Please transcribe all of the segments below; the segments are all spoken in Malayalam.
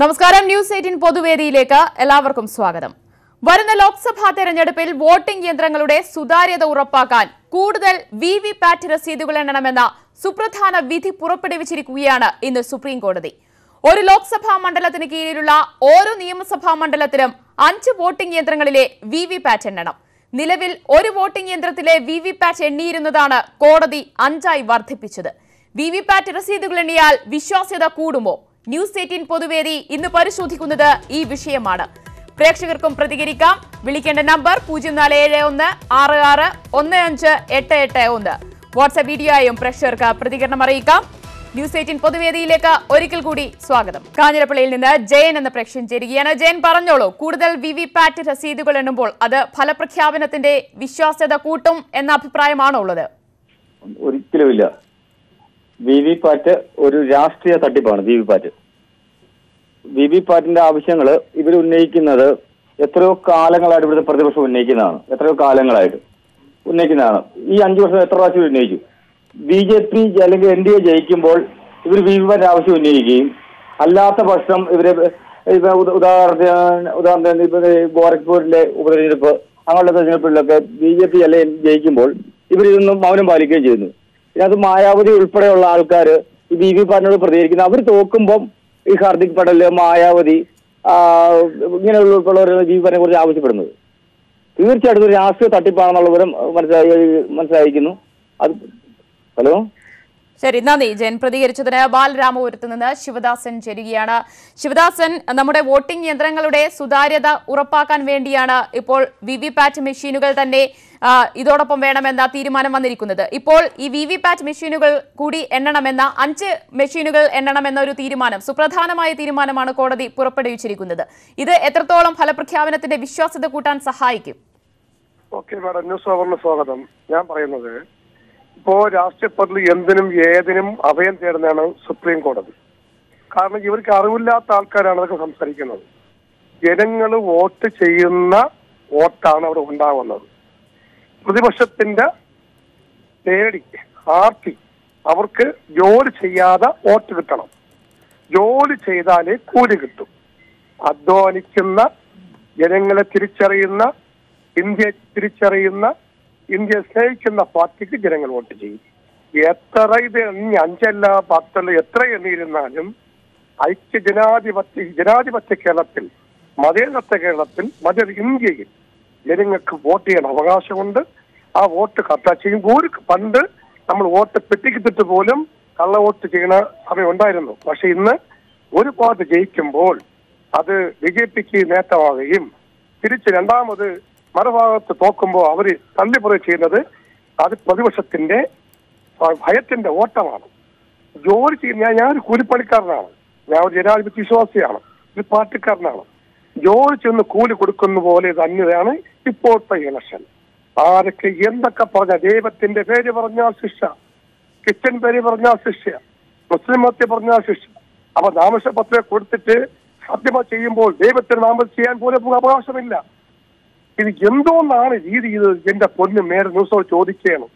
നമസ്കാരം. ന്യൂസ് എയ്റ്റീൻ പൊതുവേദിയിലേക്ക് എല്ലാവർക്കും സ്വാഗതം. വരുന്ന ലോക്സഭാ തെരഞ്ഞെടുപ്പിൽ വോട്ടിംഗ് യന്ത്രങ്ങളുടെ സുതാര്യത ഉറപ്പാക്കാൻ കൂടുതൽ വി വി പാറ്റ് രസീതുകൾ എണ്ണണമെന്ന സുപ്രധാന വിധി പുറപ്പെടുവിച്ചിരിക്കുകയാണ് ഇന്ന് സുപ്രീം കോടതി ഒരു ലോക്സഭാ മണ്ഡലത്തിന് കീഴിലുള്ള ഓരോ നിയമസഭാ മണ്ഡലത്തിലും അഞ്ച് വോട്ടിംഗ് യന്ത്രങ്ങളിലെ വി വി പാറ്റ് എണ്ണണം. നിലവിൽ ഒരു വോട്ടിംഗ് യന്ത്രത്തിലെ വി വി പാറ്റ് എണ്ണിയിരുന്നതാണ് കോടതി അഞ്ചായി വർദ്ധിപ്പിച്ചത്. വി വി പാറ്റ് രസീതുകൾ എണ്ണിയാൽ വിശ്വാസ്യത കൂടുമോ? ന്യൂസ് എയ്റ്റീൻ പൊതുവേദി ഇന്ന് പരിശോധിക്കുന്നത് ഈ വിഷയമാണ്. പ്രേക്ഷകർക്കും പ്രതികരിക്കാം. വിളിക്കേണ്ട നമ്പർ പൂജ്യം നാല് ഏഴ് ഒന്ന് ആറ് ആറ് ഒന്ന് അഞ്ച് എട്ട് എട്ട് ഒന്ന്. വാട്സ്ആപ്പ് വീഡിയോയും പ്രേക്ഷകർക്ക് പ്രതികരണം അറിയിക്കാം. ന്യൂസ് എയ്റ്റീൻ പൊതുവേദിയിലേക്ക് ഒരിക്കൽ കൂടി സ്വാഗതം. കാഞ്ഞിരപ്പള്ളിയിൽ നിന്ന് ജയൻ എന്ന പ്രേക്ഷകൻ ചേരുകയാണ്. ജയൻ പറഞ്ഞോളൂ കൂടുതൽ വി വി പാറ്റ് രസീതുകൾ എണ്ണുമ്പോൾ അത് ഫലപ്രഖ്യാപനത്തിന്റെ വിശ്വാസ്യത കൂട്ടും എന്ന അഭിപ്രായമാണോ ഉള്ളത്? ഒരിക്കലുമില്ല. വി വി പാറ്റ് ഒരു രാഷ്ട്രീയ തട്ടിപ്പാണ് V V PAT. V V പാറ്റിന്റെ ആവശ്യങ്ങൾ ഇവർ ഉന്നയിക്കുന്നത് എത്രയോ കാലങ്ങളായിട്ട് ഇവിടുത്തെ പ്രതിപക്ഷം ഉന്നയിക്കുന്നതാണ്. എത്രയോ കാലങ്ങളായിട്ട് ഉന്നയിക്കുന്നതാണ്. ഈ അഞ്ചു വർഷം എത്ര പ്രാവശ്യം ഉന്നയിച്ചു? ബി ജെ പി അല്ലെങ്കിൽ എൻ ഡി എ ജയിക്കുമ്പോൾ ഇവർ വി വി പാറ്റ് ആവശ്യം ഉന്നയിക്കുകയും അല്ലാത്ത പക്ഷം ഇവരെ ഉദാഹരണത്തിന് ഉദാഹരണത്തിന് ഇപ്പൊ ഗോരഖ്പൂരിലെ ഉപതെരഞ്ഞെടുപ്പ് അങ്ങനെയുള്ള തെരഞ്ഞെടുപ്പിലൊക്കെ ബി ജെ പി അല്ലെ ജയിക്കുമ്പോൾ ഇവരിതൊന്നും മൗനം പാലിക്കുകയും ചെയ്യുന്നു. ഇതിനകത്ത് മായാവതി ഉൾപ്പെടെയുള്ള ആൾക്കാർ ഈ ബി വി പാറ്റിനോട് പ്രതികരിക്കുന്നത് അവർ തോക്കുമ്പം ഈ ഹാർദിക് പട്ടേൽ മായാവതി ഇങ്ങനെയുള്ള ഉൾപ്പെടെയുള്ള ബി വി പാറ്റിനെ കുറിച്ച് ആവശ്യപ്പെടുന്നത്. തീർച്ചയായിട്ടും ഒരു രാഷ്ട്രീയ തട്ടിപ്പാണെന്നുള്ള വിവരം മനസ്സിലായി മനസ്സിലായിരിക്കുന്നു. അത് ഹലോ? ശരി നന്ദി. ജയൻ പ്രതികരിച്ചതിന് ബാലരാമപുരത്ത് നിന്ന് ശിവദാസൻ ചേരുകയാണ്. ശിവദാസൻ നമ്മുടെ വോട്ടിംഗ് യന്ത്രങ്ങളുടെ സുതാര്യത ഉറപ്പാക്കാൻ വേണ്ടിയാണ് ഇപ്പോൾ വി വി പാറ്റ് മെഷീനുകൾ തന്നെ ഇതോടൊപ്പം വേണമെന്ന തീരുമാനം വന്നിരിക്കുന്നത്. ഇപ്പോൾ ഈ വി വി പാറ്റ് മെഷീനുകൾ കൂടി എണ്ണണമെന്ന അഞ്ച് മെഷീനുകൾ എണ്ണണമെന്ന ഒരു തീരുമാനം സുപ്രധാനമായ തീരുമാനമാണ് കോടതി പുറപ്പെടുവിച്ചിരിക്കുന്നത്. ഇത് എത്രത്തോളം ഫലപ്രഖ്യാപനത്തിന്റെ വിശ്വാസ്യത കൂട്ടാൻ സഹായിക്കും? Okay madam. ന്യൂസ് അവറിന് സ്വാഗതം. ഞാൻ പറയുന്നത് ഇപ്പോ രാഷ്ട്രീയ പദവി എന്തിനും ഏതിനും അഭയം തേടുന്നതാണ് സുപ്രീം കോടതി. കാരണം ഇവർക്ക് അറിവില്ലാത്ത ആൾക്കാരാണ് അതൊക്കെ സംസാരിക്കുന്നത്. ജനങ്ങൾ വോട്ട് ചെയ്യുന്ന വോട്ടാണ് അവിടെ ഉണ്ടാവുന്നത്. പ്രതിപക്ഷത്തിന്റെ തേടി ആർത്തി അവർക്ക് ജോലി ചെയ്യാതെ വോട്ട് കിട്ടണം. ജോലി ചെയ്താലേ കൂലി കിട്ടും. അധ്വാനിക്കുന്ന ജനങ്ങളെ തിരിച്ചറിയുന്ന ഇന്ത്യ തിരിച്ചറിയുന്ന ഇന്ത്യ സ്നേഹിക്കുന്ന പാർട്ടിക്ക് ജനങ്ങൾ വോട്ട് ചെയ്യും. എത്ര ഇത് എണ്ണി അഞ്ചല്ല പത്തല്ല എത്ര എണ്ണിയിരുന്നാലും ഐക്യ ജനാധിപത്യ ജനാധിപത്യ കേരളത്തിൽ മതേതരത്വ കേരളത്തിൽ മത ഇന്ത്യയിൽ ജനങ്ങൾക്ക് വോട്ട് ചെയ്യാൻ അവകാശമുണ്ട് ആ വോട്ട് കറക്റ്റാ ചെയ്യുമ്പോൾ ഒരു പണ്ട് നമ്മൾ വോട്ട് പെട്ടിക്കിട്ടിട്ട് പോലും കള്ള വോട്ട് ചെയ്യുന്ന സമയം ഉണ്ടായിരുന്നു. പക്ഷെ ഇന്ന് ഒരു പാർട്ടി ജയിക്കുമ്പോൾ അത് ബി ജെ പിക്ക് നേട്ടമാവുകയും തിരിച്ച് രണ്ടാമത് മറുഭാഗത്ത് തോക്കുമ്പോൾ അവർ തള്ളിപ്പുറ ചെയ്യുന്നത് അത് പ്രതിപക്ഷത്തിന്റെ ഭയത്തിന്റെ ഓട്ടമാണ്. ജോലി ചെയ്യുന്ന ഞാൻ ഒരു കൂലിപ്പണിക്കാരനാണ്. ഞാൻ ഒരു ജനാധിപത്യ വിശ്വാസിയാണ്. ഒരു പാർട്ടിക്കാരനാണ്. ജോലി ചെന്ന് കൂലി കൊടുക്കുന്ന പോലെ തന്നെയാണ് ഇപ്പോഴത്തെ ഇലക്ഷൻ. ആരൊക്കെ എന്തൊക്കെ പറഞ്ഞ ദൈവത്തിന്റെ പേര് പറഞ്ഞാൽ ശിക്ഷ. ക്രിസ്ത്യൻ പേര് പറഞ്ഞാൽ ശിക്ഷ. മുസ്ലിം മത്യ പറഞ്ഞാൽ ശിക്ഷ. അപ്പൊ നാമശപത്രം കൊടുത്തിട്ട് സത്യമ ചെയ്യുമ്പോൾ ദൈവത്തിന് നാമം ചെയ്യാൻ പോലും അവകാശമില്ല. ഇത് എന്തോന്നാണ് രീതി ഇത് എന്റെ പൊന്ന് മേരെ ന്യൂസോ ചോദിക്കുകയാണ്?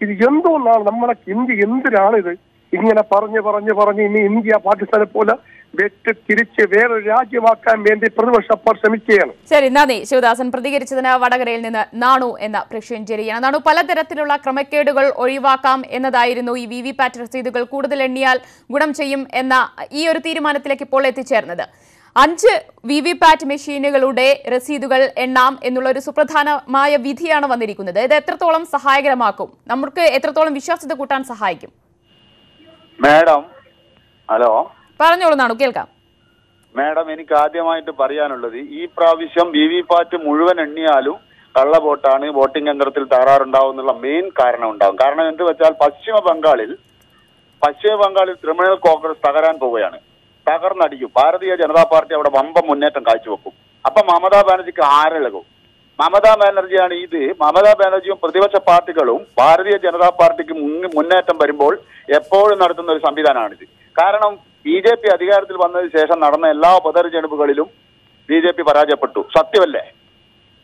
ഇത് എന്തോന്നാണ് നമ്മളെ ഇന്ത്യ എന്തിനാണ് ഇത് ഇങ്ങനെ പറഞ്ഞ് പറഞ്ഞ് പറഞ്ഞ് ഇനി ഇന്ത്യ പാകിസ്ഥാനെ പോലെ വെറ്റ് തിരിച്ച് വേറൊരു രാജ്യമാക്കാൻ വേണ്ടി പ്രതിപക്ഷം ശ്രമിക്കുകയാണ്. ശരി നന്ദി. ശിവദാസൻ പ്രതികരിച്ചതിന് വടകരയിൽ നിന്ന് നാണു എന്ന പ്രക്ഷേഞ്ചേരിയാണ് നാണു പലതരത്തിലുള്ള ക്രമക്കേടുകൾ ഒഴിവാക്കാം എന്നതായിരുന്നു ഈ വി വി പാറ്റ് രസീതുകൾ കൂടുതൽ എണ്ണിയാൽ ഗുണം ചെയ്യും എന്ന ഈ ഒരു തീരുമാനത്തിലേക്ക് ഇപ്പോൾ എത്തിച്ചേർന്നത്. അഞ്ച് വി വി പാറ്റ് മെഷീനുകളുടെ രസീതുകൾ എണ്ണാം എന്നുള്ള ഒരു സുപ്രധാനമായ വിധിയാണ് വന്നിരിക്കുന്നത്. ഇത് എത്രത്തോളം സഹായകരമാക്കും? നമുക്ക് എത്രത്തോളം വിശ്വാസ്യത കൂട്ടാൻ സഹായിക്കും? Madam hello. പറഞ്ഞോളൂ നാണു കേൾക്കാം. മാഡം എനിക്ക് ആദ്യമായിട്ട് പറയാനുള്ളത് ഈ പ്രാവശ്യം വി വി പാറ്റ് മുഴുവൻ എണ്ണിയാലും കള്ള വോട്ടാണ് വോട്ടിംഗ് യന്ത്രത്തിൽ തകരാറുണ്ടാവും എന്നുള്ള മെയിൻ കാരണം ഉണ്ടാവും. കാരണം എന്ത് വെച്ചാൽ പശ്ചിമ ബംഗാളിൽ പശ്ചിമ ബംഗാളിൽ തൃണമൂൽ കോൺഗ്രസ് തകരാൻ പോവുകയാണ്. തകർന്നടിക്കും ഭാരതീയ ജനതാ പാർട്ടി അവിടെ വമ്പം മുന്നേറ്റം കാഴ്ചവെക്കും. അപ്പൊ മമതാ ബാനർജിക്ക് ആരളകും മമതാ ബാനർജിയാണ് ഇത്. മമതാ ബാനർജിയും പ്രതിപക്ഷ പാർട്ടികളും ഭാരതീയ ജനതാ പാർട്ടിക്ക് മുന്ന് മുന്നേറ്റം വരുമ്പോൾ എപ്പോഴും നടത്തുന്ന ഒരു സംവിധാനമാണിത്. കാരണം ബി ജെ പി അധികാരത്തിൽ വന്നതിന് ശേഷം നടന്ന എല്ലാ ഉപതെരഞ്ഞെടുപ്പുകളിലും ബി ജെ പി പരാജയപ്പെട്ടു. സത്യമല്ലേ?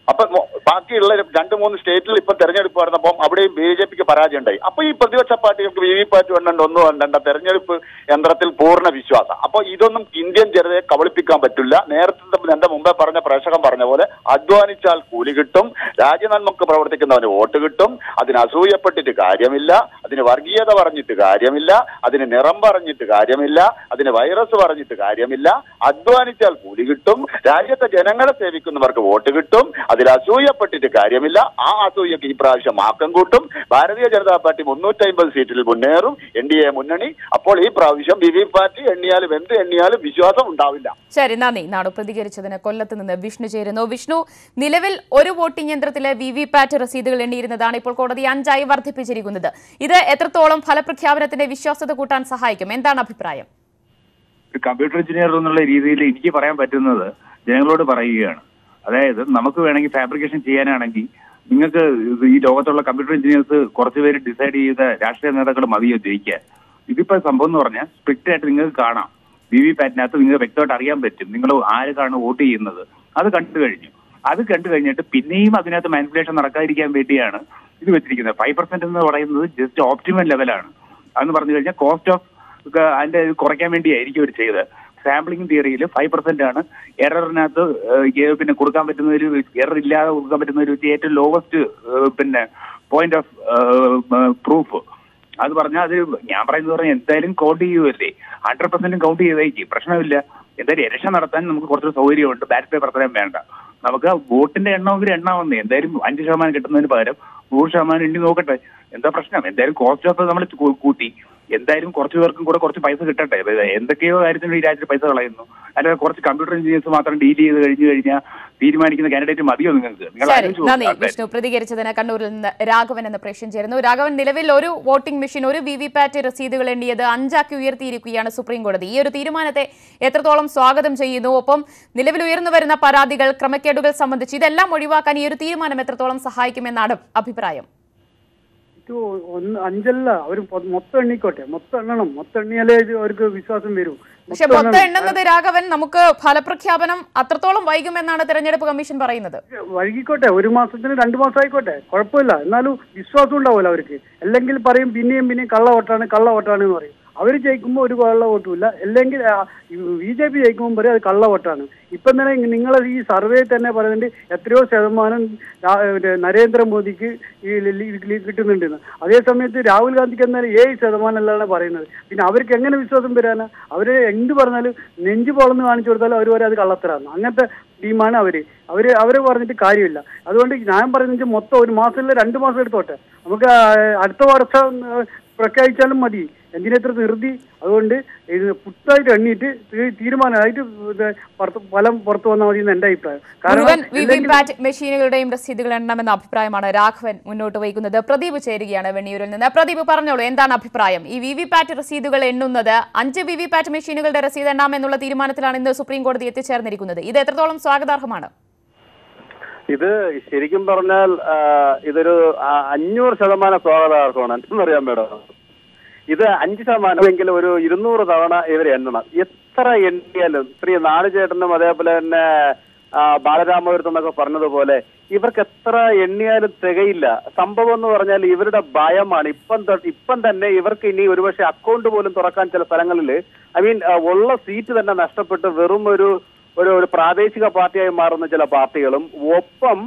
അപ്പൊ ബാക്കിയുള്ള രണ്ട് മൂന്ന് സ്റ്റേറ്റിൽ ഇപ്പൊ തെരഞ്ഞെടുപ്പ് നടന്നപ്പോൾ അവിടെയും ബി ജെ പിക്ക് പരാജയം ഉണ്ടായി അപ്പൊ ഈ പ്രതിപക്ഷ പാർട്ടികൾക്ക് വി വി പാറ്റ് വേണ്ടണ്ട ഒന്നും വേണ്ടണ്ട തെരഞ്ഞെടുപ്പ് യന്ത്രത്തിൽ പൂർണ വിശ്വാസം. അപ്പൊ ഇതൊന്നും ഇന്ത്യൻ ജനതയെ കബളിപ്പിക്കാൻ പറ്റില്ല. നേരത്തെ എന്റെ മുമ്പേ പറഞ്ഞ പ്രേക്ഷകൻ പറഞ്ഞ പോലെ അധ്വാനിച്ചാൽ കൂലി കിട്ടും രാജ്യനന്മക്ക് പ്രവർത്തിക്കുന്നവന് വോട്ട് കിട്ടും അതിന് അസൂയപ്പെട്ടിട്ട് കാര്യമില്ല അതിന് വർഗീയത പറഞ്ഞിട്ട് കാര്യമില്ല അതിന് നിറം പറഞ്ഞിട്ട് കാര്യമില്ല അതിന് വൈറസ് പറഞ്ഞിട്ട് കാര്യമില്ല. അധ്വാനിച്ചാൽ കൂലി കിട്ടും രാജ്യത്തെ ജനങ്ങളെ സേവിക്കുന്നവർക്ക് വോട്ട് കിട്ടും അതിൽ അസൂയപ്പെട്ടിട്ട് കാര്യമില്ല. ആ അസൂയക്ക് ഈ പ്രാവശ്യം മാക്കം കൂട്ടും. ഭാരതീയ ജനതാ പാർട്ടി മുന്നൂറ്റി അമ്പത് സീറ്റിൽ മുന്നേറും. എൻ ഡി എ മുന്നണി. അപ്പോൾ ഈ പ്രാവശ്യം വി വി പാർട്ടി എണ്ണിയാലും എന്ത് എണ്ണിയാലും വിശ്വാസം ഉണ്ടാവില്ല. ശരി നന്ദി. നാടു പ്രതികരിച്ചതിന് കൊല്ലത്ത് നിന്ന് വിഷ്ണു ചേരുന്നു. വിഷ്ണു നിലവിൽ ഒരു വോട്ടിംഗ് യന്ത്രത്തിലെ വി വി പാറ്റ് രസീതുകൾ എണ്ണിയിരുന്നതാണ് ഇപ്പോൾ കോടതി അഞ്ചായി വർദ്ധിപ്പിച്ചിരിക്കുന്നത്. ഇത് എത്രത്തോളം ഫലപ്രഖ്യാപനത്തിന്റെ വിശ്വാസ്യത കൂട്ടാൻ സഹായിക്കും? എന്താണ് അഭിപ്രായം? ഒരു കമ്പ്യൂട്ടർ എഞ്ചിനീയർ എന്നുള്ള രീതിയിൽ എനിക്ക് പറയാൻ പറ്റുന്നത് ജനങ്ങളോട് പറയുകയാണ്. അതായത് നമുക്ക് വേണമെങ്കിൽ ഫാബ്രിക്കേഷൻ ചെയ്യാനാണെങ്കിൽ നിങ്ങൾക്ക് ഈ ലോകത്തുള്ള കമ്പ്യൂട്ടർ എഞ്ചിനീയേഴ്സ് കുറച്ചുപേര് ഡിസൈഡ് ചെയ്ത രാഷ്ട്രീയ നേതാക്കൾ മതിയോ ജയിക്കാൻ? ഇതിപ്പോ സംഭവം എന്ന് പറഞ്ഞാൽ സ്ട്രിക്റ്റ് ആയിട്ട് നിങ്ങൾക്ക് കാണാം. വി വി പാറ്റിനകത്ത് നിങ്ങൾക്ക് വ്യക്തമായിട്ട് അറിയാൻ പറ്റും നിങ്ങൾ ആർക്കാണ് വോട്ട് ചെയ്യുന്നത്. അത് കണ്ടു കഴിഞ്ഞു. അത് കണ്ടു കഴിഞ്ഞിട്ട് പിന്നെയും അതിനകത്ത് മാനിപ്പുലേഷൻ നടക്കാതിരിക്കാൻ വേണ്ടിയാണ് ഇത് വെച്ചിരിക്കുന്നത്. ഫൈവ് പെർസെന്റ് എന്ന് പറയുന്നത് ജസ്റ്റ് ഓപ്റ്റിമൽ ലെവലാണ് അതെന്ന് പറഞ്ഞു കഴിഞ്ഞാൽ കോസ്റ്റ് ഓഫ് അതിന്റെ കുറയ്ക്കാൻ വേണ്ടിയായിരിക്കും അവർ ചെയ്തത്. സാമ്പിളിംഗ് തിയറിയിൽ ഫൈവ് പെർസെന്റ് ആണ്. എററിനകത്ത് പിന്നെ കൊടുക്കാൻ പറ്റുന്ന ഒരു എറർ ഇല്ലാതെ കൊടുക്കാൻ പറ്റുന്ന ഒരു ഏറ്റവും ലോവസ്റ്റ് പിന്നെ പോയിന്റ് ഓഫ് പ്രൂഫ് അത് പറഞ്ഞാൽ അത് ഞാൻ പറയുന്നത് പറഞ്ഞാൽ എന്തായാലും കൗണ്ട് ചെയ്യുമല്ലേ ഹൺഡ്രഡ് പെർസെന്റും കൗണ്ട് ചെയ്തേക്ക്. പ്രശ്നമില്ല. എന്തായാലും ഇലക്ഷൻ നടത്താൻ നമുക്ക് കുറച്ച് സൗകര്യമുണ്ട്. ബാലറ്റ് പേപ്പർ അത്രയും വേണ്ട. നമുക്ക് വോട്ടിന്റെ എണ്ണമെങ്കിൽ എണ്ണാവുന്നേ. എന്തായാലും അഞ്ച് ശതമാനം കിട്ടുന്നതിന് പകരം നൂറ് ശതമാനം എണ്ണി നോക്കട്ടെ. എന്താ പ്രശ്നം? എന്തായാലും കോസ്റ്റ് ഓഫ് നമ്മൾ കൂട്ടി. എന്തായാലും കുറച്ച് പേർക്കും കൂടെ കുറച്ച് പൈസ കിട്ടട്ടെ. എന്തൊക്കെയോ കാര്യത്തിന് ഈ രാജ്യത്ത് പൈസ കളയുന്നു. അല്ലാതെ കുറച്ച് കമ്പ്യൂട്ടർ എഞ്ചിനീയേഴ്സ് മാത്രം ഡീൽ ചെയ്ത് കഴിഞ്ഞു കഴിഞ്ഞാൽ തീരുമാനിക്കുന്ന കാൻഡിഡേറ്റ് മതിയോ നിങ്ങൾക്ക്? നിങ്ങൾ വിഷ്ണു പ്രതികരിച്ചതിന് കണ്ണൂരിൽ നിന്ന് രാഘവൻ എന്ന പ്രശ്നം ചേരുന്നു. രാഘവൻ നിലവിൽ ഒരു വോട്ടിംഗ് മെഷീൻ ഒരു വി വി പാറ്റ് രസീതുകൾ എണ്ണിയത് അഞ്ചാക്കി ഉയർത്തിയിരിക്കുകയാണ് സുപ്രീം കോടതി. ഈ ഒരു തീരുമാനത്തെ എത്രത്തോളം സ്വാഗതം ചെയ്യുന്നു? ഒപ്പം നിലവിൽ ഉയർന്നു വരുന്ന പരാതികൾ ക്രമക്കേടുകൾ സംബന്ധിച്ച് ഇതെല്ലാം ഒഴിവാക്കാൻ ഈ ഒരു തീരുമാനം എത്രത്തോളം സഹായിക്കുമെന്നാണ് അഭിപ്രായം. ഇത് ഒന്ന് അഞ്ചല്ല അവർ മൊത്തം എണ്ണിക്കോട്ടെ. മൊത്തം എണ്ണണം. മൊത്തം എണ്ണിയാലേ ഇത് അവർക്ക് വിശ്വാസം വരൂ. പക്ഷെ മൊത്തം എണ്ണുന്നത് രാഘവൻ നമുക്ക് ഫലപ്രഖ്യാപനം അത്രത്തോളം വൈകുമെന്നാണ് തെരഞ്ഞെടുപ്പ് കമ്മീഷൻ പറയുന്നത്. വൈകിക്കോട്ടെ. ഒരു മാസത്തിന് രണ്ട് മാസം ആയിക്കോട്ടെ കുഴപ്പമില്ല. എന്നാലും വിശ്വാസം ഉണ്ടാവില്ല അവർക്ക്. അല്ലെങ്കിൽ പറയും പിന്നെയും പിന്നെയും കള്ള വോട്ടാണ് കള്ള വോട്ടാണ് എന്ന് പറയും. അവർ ജയിക്കുമ്പോൾ ഒരു കള്ള വോട്ടുമില്ല. അല്ലെങ്കിൽ ബി ജെ പി ജയിക്കുമ്പോൾ പറയും അത് കള്ള വോട്ടാണ്. ഇപ്പം തന്നെ നിങ്ങൾ ഈ സർവേ തന്നെ പറയുന്നുണ്ട് എത്രയോ ശതമാനം നരേന്ദ്രമോദിക്ക് ഈ കിട്ടുന്നുണ്ടെന്ന് അതേ സമയത്ത് രാഹുൽ ഗാന്ധിക്ക് എന്നാൽ ഏഴ് ശതമാനം അല്ലാണ് പറയുന്നത്. പിന്നെ അവർക്ക് എങ്ങനെ വിശ്വാസം വരാനാ? അവർ എന്ത് പറഞ്ഞാലും നെഞ്ചു പൊളന്ന് കാണിച്ചു കൊടുത്താലും അവർ വരെ അത് കള്ളത്തരാണ് അങ്ങനത്തെ ടീമാണ് അവർ. അവർ അവരെ പറഞ്ഞിട്ട് കാര്യമില്ല. അതുകൊണ്ട് ഞാൻ പറയുന്നത് മൊത്തം ഒരു മാസമില്ല രണ്ട് മാസം എടുത്തോട്ടെ. നമുക്ക് അടുത്ത വർഷം പ്രഖ്യാപിച്ചാലും മതി. എന്തിനെത്ര ധൃതി? അതുകൊണ്ട് പുട്ടായിട്ട് പുത്തായിട്ട് എണ്ണിയിട്ട് തീരുമാനമായിട്ട് ഫലം പുറത്തു വന്നാൽ മതി എന്ന് എന്റെ അഭിപ്രായം. പാറ്റ് മെഷീനുകളുടെയും രസീതുകൾ എണ്ണമെന്ന അഭിപ്രായമാണ് രാഘവൻ മുന്നോട്ട് വയ്ക്കുന്നത്. പ്രദീപ് ചേരുകയാണ് വെണ്ണിയൂരിൽ നിന്ന്. പ്രദീപ് പറഞ്ഞോളൂ എന്താണ് അഭിപ്രായം? ഈ വി വി പാറ്റ് രസീതുകൾ എണ്ണുന്നത് അഞ്ച് വി വി പാറ്റ് മെഷീനുകളുടെ രസീത് എണ്ണാമെന്നുള്ള തീരുമാനത്തിലാണ് ഇന്ന് സുപ്രീം കോടതി എത്തിച്ചേർന്നിരിക്കുന്നത്. ഇത് എത്രത്തോളം സ്വാഗതാർഹമാണ്? ഇത് ശരിക്കും പറഞ്ഞാൽ ഇതൊരു അഞ്ഞൂറ് ശതമാനം സ്വാഗതാർഹമാണ് എന്തെന്നറിയാൻ മേഡം? ഇത് അഞ്ച് ശതമാനമെങ്കിലും ഒരു ഇരുന്നൂറ് തവണ ഇവർ എണ്ണണം. എത്ര എണ്ണിയാലും ശ്രീ നാലുചേട്ടനും അതേപോലെ തന്നെ ബാലരാമപുരത്ത് എന്നൊക്കെ പറഞ്ഞതുപോലെ ഇവർക്ക് എത്ര എണ്ണിയാലും തികയില്ല. സംഭവം എന്ന് പറഞ്ഞാൽ ഇവരുടെ ഭയമാണ്. ഇപ്പം ഇപ്പം തന്നെ ഇവർക്ക് ഇനി ഒരുപക്ഷെ അക്കൗണ്ട് പോലും തുറക്കാൻ ചില സ്ഥലങ്ങളിൽ ഐ മീൻ ഉള്ള സീറ്റ് തന്നെ നഷ്ടപ്പെട്ട് വെറും ഒരു ഒരു ഒരു പ്രാദേശിക പാർട്ടിയായി മാറുന്ന ചില പാർട്ടികളും ഒപ്പം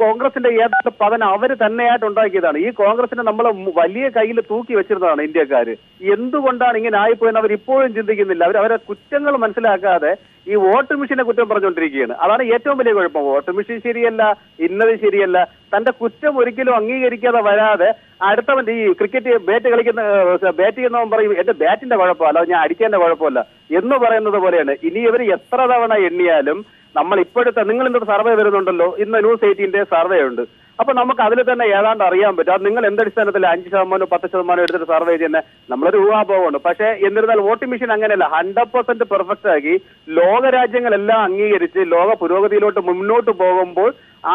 കോൺഗ്രസിന്റെ ഏതാണ്ട് പതന അവർ തന്നെയായിട്ട് ഉണ്ടാക്കിയതാണ്. ഈ കോൺഗ്രസിനെ നമ്മൾ വലിയ കയ്യിൽ തൂക്കി വെച്ചിരുന്നതാണ് ഇന്ത്യക്കാര്. എന്തുകൊണ്ടാണ് ഇങ്ങനെ ആയിപ്പോയെന്ന് അവർ ഇപ്പോഴും ചിന്തിക്കുന്നില്ല. അവർ അവരെ കുറ്റങ്ങൾ മനസ്സിലാക്കാതെ ഈ വോട്ട് മെഷീനെ കുറ്റം പറഞ്ഞുകൊണ്ടിരിക്കുകയാണ്. അതാണ് ഏറ്റവും വലിയ കുഴപ്പം. വോട്ട് മെഷീൻ ശരിയല്ല ഇന്നത് ശരിയല്ല. തന്റെ കുറ്റം ഒരിക്കലും അംഗീകരിക്കാതെ വരാതെ അടുത്തവൻ ഈ ക്രിക്കറ്റ് ബാറ്റ് കളിക്കുന്ന ബാറ്റ് ചെയ്യുന്നവൻ പറയും എന്റെ ബാറ്റിന്റെ കുഴപ്പമല്ല ഞാൻ അടിക്കേണ്ട കുഴപ്പമല്ല എന്ന് പറയുന്നത് പോലെയാണ്. ഇനി ഇവർ എത്ര തവണ എണ്ണിയാലും നമ്മൾ ഇപ്പോഴത്തെ നിങ്ങൾ ഇന്നത്തെ സർവേ വരുന്നുണ്ടല്ലോ? ഇന്ന് ന്യൂസ് എയ്റ്റീന്റെ സർവേ ഉണ്ട്. അപ്പൊ നമുക്ക് അതിൽ തന്നെ ഏതാണ്ട് അറിയാൻ പറ്റും. അത് നിങ്ങൾ എന്തടിസ്ഥാനത്തിൽ അഞ്ച് ശതമാനം പത്ത് ശതമാനം എടുത്തിട്ട് സർവേ ചെയ്യുന്നത് നമ്മളൊരു ഊഹാപോഹമുണ്ട്. പക്ഷേ എന്നിരുന്നാൽ വോട്ടിംഗ് മെഷീൻ അങ്ങനെയല്ല. ഹൺഡ്രഡ് പെർസെന്റ് പെർഫെക്റ്റ് ആക്കി ലോകരാജ്യങ്ങളെല്ലാം അംഗീകരിച്ച് ലോക പുരോഗതിയിലോട്ട് മുന്നോട്ട് പോകുമ്പോൾ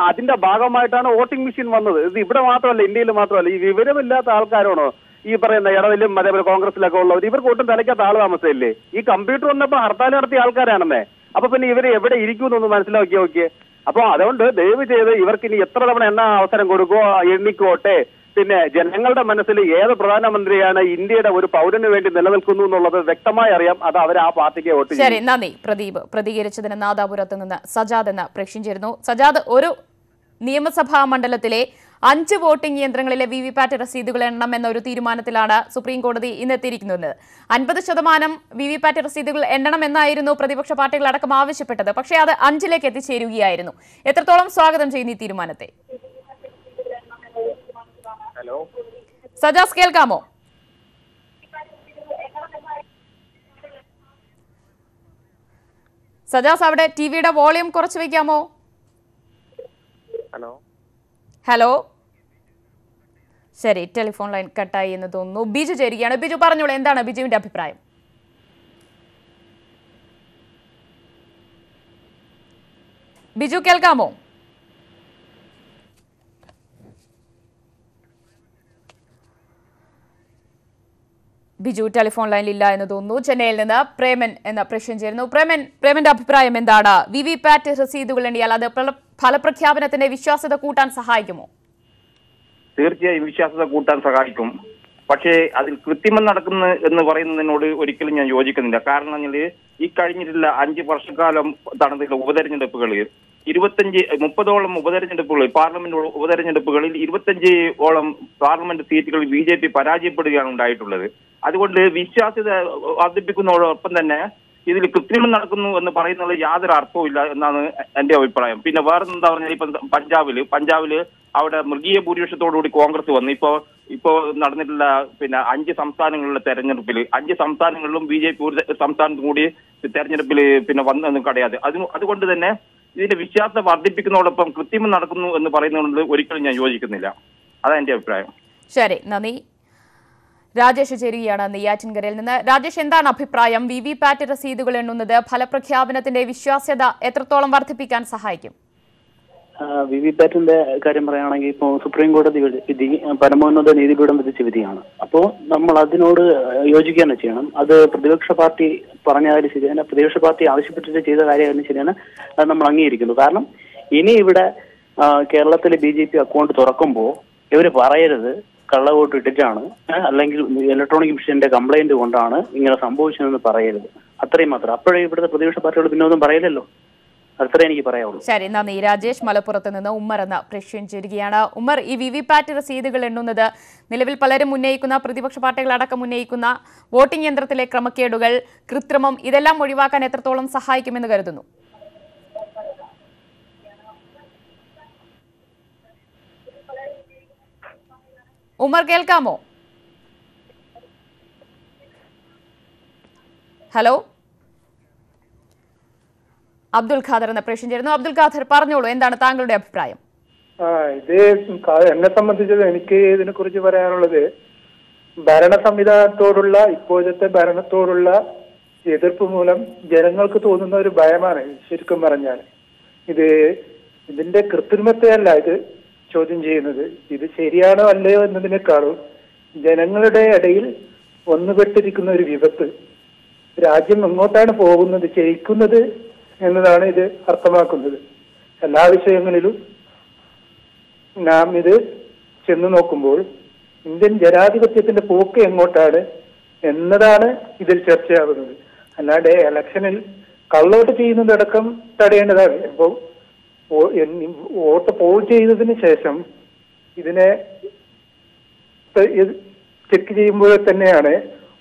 അതിന്റെ ഭാഗമായിട്ടാണ് വോട്ടിംഗ് മെഷീൻ വന്നത്. ഇത് ഇവിടെ മാത്രമല്ല ഇന്ത്യയിൽ മാത്രമല്ല. ഈ വിവരമില്ലാത്ത ആൾക്കാരാണോ ഈ പറയുന്ന ഇടവിലും അതേപോലെ കോൺഗ്രസിലൊക്കെ ഉള്ളവർ ഇവർക്ക് ഒട്ടും തലയ്ക്കാത്ത ആൾ താമസമില്ലേ? ഈ കമ്പ്യൂട്ടർ വന്നപ്പോൾ ഹർത്താൽ നടത്തിയ ആൾക്കാരാണെന്നേ. അപ്പൊ പിന്നെ ഇവർ എവിടെ ഇരിക്കും ഇരിക്കുമെന്നൊന്ന് മനസ്സിലാക്കി നോക്കിയേ. അപ്പൊ അതുകൊണ്ട് ദയവ് ചെയ്ത് ഇവർക്ക് ഇനി എത്ര തവണ എണ്ണ അവസരം കൊടുക്കുവോ എണ്ണിക്കോട്ടെ. പിന്നെ ജനങ്ങളുടെ മനസ്സിൽ ഏത് പ്രധാനമന്ത്രിയാണ് ഇന്ത്യയുടെ ഒരു പൗരന് വേണ്ടി നിലനിൽക്കുന്നു എന്നുള്ളത് വ്യക്തമായി അറിയാം. അത് അവർ ആ പാർട്ടിക്ക് വോട്ട് ശരി നന്ദി. പ്രദീപ് പ്രതികരിച്ചതിന് നാദാപുരത്ത് നിന്ന് സജാദ് എന്ന് പ്രേക്ഷിച്ചിരുന്നു സജാദ് ഒരു നിയമസഭാ മണ്ഡലത്തിലെ അഞ്ച് വോട്ടിംഗ് യന്ത്രങ്ങളിലെ വി വി പാറ്റ് രസീതുകൾ എണ്ണം എന്ന ഒരു തീരുമാനത്തിലാണ് സുപ്രീംകോടതി ഇന്നെത്തിയിരിക്കുന്നത്. അൻപത് ശതമാനം വി വി പാറ്റ് രസീതുകൾ എണ്ണണം എന്നായിരുന്നു പ്രതിപക്ഷ പാർട്ടികളടക്കം ആവശ്യപ്പെട്ടത്. പക്ഷേ അത് അഞ്ചിലേക്ക് എത്തിച്ചേരുകയായിരുന്നു. എത്രത്തോളം സ്വാഗതം ചെയ്യുന്നു ഈ തീരുമാനത്തെ? ഹലോ? സജാസ് കേൾക്കാമോ? സജാസ് അവിടെ ടിവിയുടെ വോളിയം കുറച്ച് വെക്കാമോ ഹലോ? ഹലോ ശരി ടെലിഫോൺ ലൈൻ കട്ടായി എന്ന് തോന്നുന്നു. ബിജു ചേരുകയാണ്. ബിജു പറഞ്ഞോളൂ എന്താണ് ബിജുവിന്റെ അഭിപ്രായം? ബിജു കേൾക്കാമോ? ബിജു ടെലിഫോൺ ലൈനിൽ ഇല്ല എന്ന് തോന്നുന്നു. ചെന്നൈയിൽ നിന്ന് പ്രേമൻ എന്ന പ്രശ്നം ചേരുന്നു. പ്രേമൻ പ്രേമന്റെ അഭിപ്രായം എന്താണ്? വി വി പാറ്റ് രസീതുകൾ എണ്ണിയാൽ അത് ഫലപ്രഖ്യാപനത്തിന്റെ വിശ്വാസ്യത കൂട്ടാൻ സഹായിക്കുമോ? തീർച്ചയായും വിശ്വാസ്യത കൂട്ടാൻ സഹായിക്കും. പക്ഷേ അതിൽ കൃത്രിമം നടക്കുന്നു എന്ന് പറയുന്നതിനോട് ഒരിക്കലും ഞാൻ യോജിക്കുന്നില്ല. കാരണം പറഞ്ഞാൽ ഈ കഴിഞ്ഞിട്ടുള്ള അഞ്ച് വർഷക്കാലം നടന്നിട്ടുള്ള ഉപതെരഞ്ഞെടുപ്പുകൾ ഇരുപത്തഞ്ച് മുപ്പതോളം ഉപതെരഞ്ഞെടുപ്പുകൾ പാർലമെന്റ് ഉപതെരഞ്ഞെടുപ്പുകളിൽ ഇരുപത്തഞ്ച് ഓളം പാർലമെന്റ് സീറ്റുകളിൽ ബി ജെ പി പരാജയപ്പെടുകയാണ് ഉണ്ടായിട്ടുള്ളത്. അതുകൊണ്ട് വിശ്വാസ്യത വർദ്ധിപ്പിക്കുന്നതോടൊപ്പം തന്നെ ഇതിൽ കൃത്രിമം നടക്കുന്നു എന്ന് പറയുന്നത് യാതൊരു അർത്ഥവും ഇല്ല എന്നാണ് എന്റെ അഭിപ്രായം. പിന്നെ വേറെ എന്താ പറഞ്ഞാൽ ഇപ്പൊ പഞ്ചാബിൽ പഞ്ചാബിൽ അവിടെ മൃഗീയ ഭൂരിപക്ഷത്തോടുകൂടി കോൺഗ്രസ് വന്നു. ഇപ്പോ ഇപ്പോ നടന്നിട്ടുള്ള പിന്നെ അഞ്ച് സംസ്ഥാനങ്ങളിലെ തെരഞ്ഞെടുപ്പിൽ അഞ്ച് സംസ്ഥാനങ്ങളിലും ബി ജെ പി ഒരു സംസ്ഥാനത്തും കൂടി തെരഞ്ഞെടുപ്പിൽ പിന്നെ വന്നു കടയാതെ. അതിന് അതുകൊണ്ട് തന്നെ ഇതിന്റെ വിശ്വാസം വർദ്ധിപ്പിക്കുന്നതോടൊപ്പം കൃത്രിമം നടക്കുന്നു എന്ന് പറയുന്നതുകൊണ്ട് ഒരിക്കലും ഞാൻ യോജിക്കുന്നില്ല. അതാണ് എന്റെ അഭിപ്രായം. ശരി നന്ദി. രാജേഷ് ചേരുകയാണ് നെയ്യാറ്റിൻകരയിൽ നിന്ന്. രാജേഷ് എന്താണ് അഭിപ്രായം? വി വി പാറ്റ് രസീതുകൾ എണ്ണുന്നത് ഫലപ്രഖ്യാപനത്തിന്റെ വിശ്വാസ്യത എത്രത്തോളം വർദ്ധിപ്പിക്കാൻ സഹായിക്കും? വി വി പാറ്റിന്റെ കാര്യം പറയുകയാണെങ്കിൽ ഇപ്പോൾ സുപ്രീം കോടതി വിധി- പരമോന്നത നീതിപീഠം വിധിച്ച വിധിയാണ്. അപ്പോൾ നമ്മൾ അതിനോട് യോജിക്കുക തന്നെ ചെയ്യണം. അത് പ്രതിപക്ഷ പാർട്ടി പറഞ്ഞ കാര്യം ശരിയാണ്. പ്രതിപക്ഷ പാർട്ടി ആവശ്യപ്പെട്ടിട്ട് ചെയ്ത കാര്യം ശരിയാണ്. അത് നമ്മൾ അംഗീകരിക്കുന്നു. കാരണം ഇനി ഇവിടെ കേരളത്തിലെ ബി ജെ പി അക്കൗണ്ട് തുറക്കുമ്പോൾ ഇവർ പറയരുത് കള്ളവോട്ട് ഇട്ടിട്ടാണ്. അല്ലെങ്കിൽ ഇലക്ട്രോണിക് മെഷീന്റെ കംപ്ലൈന്റ് കൊണ്ടാണ് ഇങ്ങനെ സംഭവിച്ചതെന്ന് പറയരുത്. അത്രയും മാത്രം. അപ്പോഴേ ഇവിടുത്തെ പ്രതിപക്ഷ പാർട്ടികൾ പിന്നെ ഒന്നും പറയില്ലല്ലോ. അത്രേ എനിക്ക് ശരി നന്ദി. രാജേഷ് മലപ്പുറത്ത് നിന്ന് ഉമ്മർ എന്ന പ്രശ്നം ചേരുകയാണ്. ഉമ്മർ ഈ വി വി പാറ്റ് രസീതുകൾ എണ്ണുന്നത് നിലവിൽ പലരും ഉന്നയിക്കുന്ന പ്രതിപക്ഷ പാർട്ടികൾ അടക്കം ഉന്നയിക്കുന്ന വോട്ടിംഗ് യന്ത്രത്തിലെ ക്രമക്കേടുകൾ കൃത്രിമം ഇതെല്ലാം ഒഴിവാക്കാൻ എത്രത്തോളം സഹായിക്കുമെന്ന് കരുതുന്നു? ഉമർ കേൾക്കാമോ? ഹലോ? അബ്ദുൽ ഖാദർ എന്ന പ്രശ്നം ചേരുന്നു അബ്ദുൽ ഖാദർ പറഞ്ഞോളൂ എന്താണ് താങ്കളുടെ അഭിപ്രായം? ഇത് എന്നെ സംബന്ധിച്ചത് എനിക്ക് ഇതിനെ കുറിച്ച് പറയാനുള്ളത് ഭരണ സംവിധാനത്തോടുള്ള ഇപ്പോഴത്തെ ഭരണത്തോടുള്ള എതിർപ്പ് മൂലം ജനങ്ങൾക്ക് തോന്നുന്ന ഒരു ഭയമാണ് ശരിക്കും പറഞ്ഞാൽ. ഇത് ഇതിന്റെ കൃത്രിമത്തെയല്ല ഇത് ചോദ്യം ചെയ്യുന്നത് ഇത് ശരിയാണോ അല്ലയോ എന്നതിനേക്കാളും ജനങ്ങളുടെ ഇടയിൽ ഒന്നുപെട്ടിരിക്കുന്ന ഒരു വിപത്ത്. രാജ്യം എങ്ങോട്ടാണ് പോകുന്നത് ജയിക്കുന്നത് എന്നതാണ് ഇത് അർത്ഥമാക്കുന്നത്. എല്ലാ വിഷയങ്ങളിലും നാം ഇത് ചെന്നു നോക്കുമ്പോൾ ഇന്ത്യൻ ജനാധിപത്യത്തിന്റെ പോക്ക് എങ്ങോട്ടാണ് എന്നതാണ് ഇതിൽ ചർച്ചയാകുന്നത്. അല്ലാതെ ഇലക്ഷനിൽ കള്ളോട്ട് ചെയ്യുന്നതടക്കം തടയേണ്ടതാണ്. ഇപ്പോൾ വോട്ട് പോൾ ചെയ്തതിന് ശേഷം ഇതിനെ ചെക്ക് ചെയ്യുമ്പോൾ തന്നെയാണ്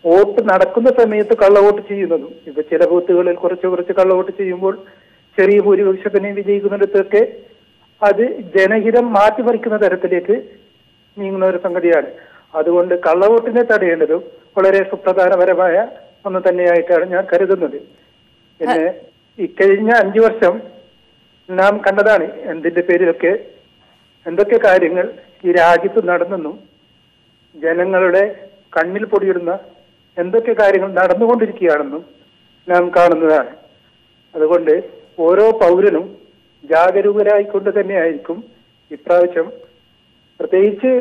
വോട്ട് നടക്കുന്ന സമയത്ത് കള്ളവോട്ട് ചെയ്യുന്നതും. ഇപ്പൊ ചില ബൂത്തുകളിൽ കുറച്ച് കുറച്ച് കള്ളവോട്ട് ചെയ്യുമ്പോൾ ചെറിയ ഭൂരിപക്ഷത്തിനെ വിജയിക്കുന്നിടത്തൊക്കെ അത് ജനഹിതം മാറ്റിമറിക്കുന്ന തരത്തിലേക്ക് നീങ്ങുന്ന ഒരു സംഗതിയാണ്. അതുകൊണ്ട് കള്ളവോട്ടിനെ തടയേണ്ടതും വളരെ സുപ്രധാനപരമായ ഒന്ന് തന്നെയായിട്ടാണ് ഞാൻ കരുതുന്നത്. പിന്നെ ഇക്കഴിഞ്ഞ അഞ്ചു വർഷം നാം കണ്ടതാണ് എന്തിന്റെ പേരിലൊക്കെ. എന്തൊക്കെ കാര്യങ്ങൾ ഈ രാജ്യത്ത് നടന്നെന്നും ജനങ്ങളുടെ കണ്ണിൽ പൊടിയിടുന്ന എന്തൊക്കെ കാര്യങ്ങൾ നടന്നുകൊണ്ടിരിക്കുകയാണെന്നും നാം കാണുന്നതാണ്. അതുകൊണ്ട് ഓരോ പൗരനും ജാഗരൂകരായിക്കൊണ്ട് തന്നെയായിരിക്കും ഇപ്രാവശ്യം പ്രത്യേകിച്ച്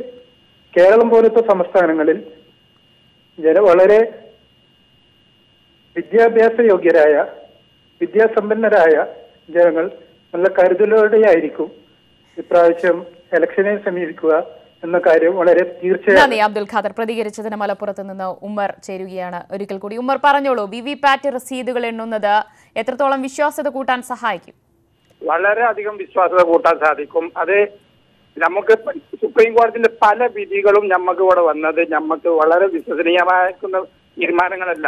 കേരളം പോലത്തെ സംസ്ഥാനങ്ങളിൽ ജന വളരെ വിദ്യാഭ്യാസ യോഗ്യരായ വിദ്യാസമ്പന്നരായ ജനങ്ങൾ നല്ല കരുതലോടെ ആയിരിക്കും ഇപ്രാവശ്യം ഇലക്ഷനെ സമീപിക്കുക എന്ന കാര്യം വളരെ തീർച്ചയായും നന്ദി അബ്ദുൽ ഖാദർ. പ്രതികരിച്ചതിന് മലപ്പുറത്ത് നിന്ന് ഉമ്മർ ചേരുകയാണ്. ഒരിക്കൽ കൂടി ഉമ്മർ പറഞ്ഞോളൂ വി വി പാറ്റ് റസീദുകൾ എണ്ണുന്നത് എത്രത്തോളം വിശ്വാസ്യത കൂട്ടാൻ സഹായിക്കും? വളരെ അധികം വിശ്വാസ്യത കൂട്ടാൻ സാധിക്കും. അത് നമുക്ക് സുപ്രീം കോടതിന്റെ പല വിധികളും നമുക്ക് ഇവിടെ വന്നത് നമുക്ക് വളരെ വിശ്വസനീയമാക്കുന്ന തീരുമാനങ്ങളല്ല.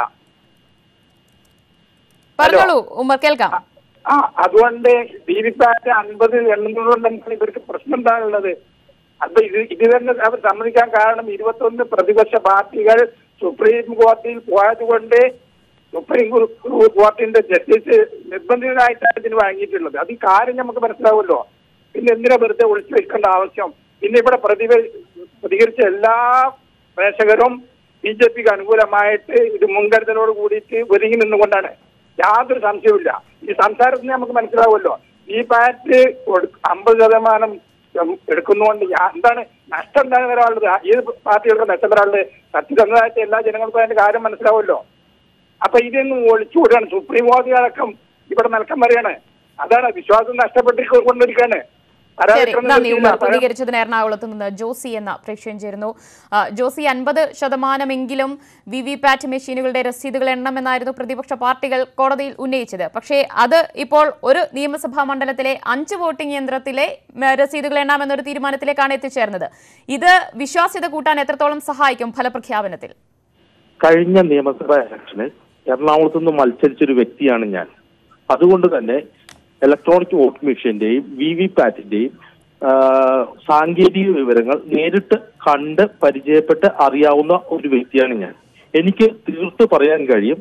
പറഞ്ഞോളൂ ഉമ്മർ കേൾക്കാം. ആ അതുകൊണ്ട് വി വി പാറ്റ് അൻപത് എണ്ണുന്നതുകൊണ്ടാണ് ഇവർക്ക് പ്രശ്നം എന്താണുള്ളത് അപ്പൊ ഇത് ഇത് തന്നെ അവർ സമ്മതിക്കാൻ കാരണം ഇരുപത്തൊന്ന് പ്രതിപക്ഷ പാർട്ടികൾ സുപ്രീം കോടതിയിൽ പോയത് കൊണ്ട് സുപ്രീം കോടതിന്റെ ജസ്റ്റിസ് നിർബന്ധിതനായിട്ടാണ് ഇതിന് വാങ്ങിയിട്ടുള്ളത് അത് ഈ കാര്യം നമുക്ക് മനസ്സിലാവുമല്ലോ. പിന്നെ എന്തിനാ വെറുതെ ഒളിച്ചു വെക്കേണ്ട ആവശ്യം? പിന്നെ ഇവിടെ പ്രതി പ്രതികരിച്ച എല്ലാ പ്രേക്ഷകരും ബി ജെ പിക്ക് അനുകൂലമായിട്ട് ഇത് മുൻകരുതലോട് കൂടിയിട്ട് ഒരുങ്ങി നിന്നുകൊണ്ടാണ് യാതൊരു സംശയവുമില്ല. ഈ സംസാരത്തിന് നമുക്ക് മനസ്സിലാവുമല്ലോ. ഈ പാറ്റ് അമ്പത് ശതമാനം എടുക്കുന്നുകൊണ്ട് എന്താണ് നഷ്ടം എന്താണ് വരാനുള്ളത് ഏത് പാർട്ടികൾക്ക് നഷ്ടം വരാനുള്ളത് സത്യസന്ധമായിട്ട് എല്ലാ ജനങ്ങൾക്കും അതിന്റെ കാര്യം മനസ്സിലാവുമല്ലോ. അപ്പൊ ഇതൊന്നും ഒളിച്ചുകൂടാണ് സുപ്രീം കോടതി അടക്കം ഇവിടെ നിൽക്കാൻ പറയാണ്. അതാണ് വിശ്വാസം നഷ്ടപ്പെട്ട് കൊണ്ടിരിക്കാണ് ശരി നന്ദി. പ്രതികരിച്ചതിന് എറണാകുളത്ത് നിന്ന് ജോസി എന്ന പ്രേക്ഷകൻ ചേരുന്നു. ജോസി അൻപത് ശതമാനമെങ്കിലും വി വി പാറ്റ് മെഷീനുകളുടെ രസീതുകൾ എണ്ണമെന്നായിരുന്നു പ്രതിപക്ഷ പാർട്ടികൾ കോടതിയിൽ ഉന്നയിച്ചത്. പക്ഷേ അത് ഇപ്പോൾ ഒരു നിയമസഭാ മണ്ഡലത്തിലെ അഞ്ച് വോട്ടിംഗ് യന്ത്രത്തിലെ രസീതുകൾ എണ്ണാമെന്നൊരു തീരുമാനത്തിലേക്കാണ് എത്തിച്ചേർന്നത്. ഇത് വിശ്വാസ്യത കൂട്ടാൻ എത്രത്തോളം സഹായിക്കും ഫലപ്രഖ്യാപനത്തിൽ? കഴിഞ്ഞ നിയമസഭാ ഇലക്ഷനിൽ എറണാകുളത്ത് നിന്ന് മത്സരിച്ചൊരു വ്യക്തിയാണ് ഞാൻ. അതുകൊണ്ട് തന്നെ ഇലക്ട്രോണിക് വോട്ട് മെഷീന്റെയും വി വി പാറ്റിന്റെയും സാങ്കേതിക വിവരങ്ങൾ നേരിട്ട് കണ്ട് പരിചയപ്പെട്ട് അറിയാവുന്ന ഒരു വ്യക്തിയാണ് ഞാൻ. എനിക്ക് തീർത്ത് പറയാൻ കഴിയും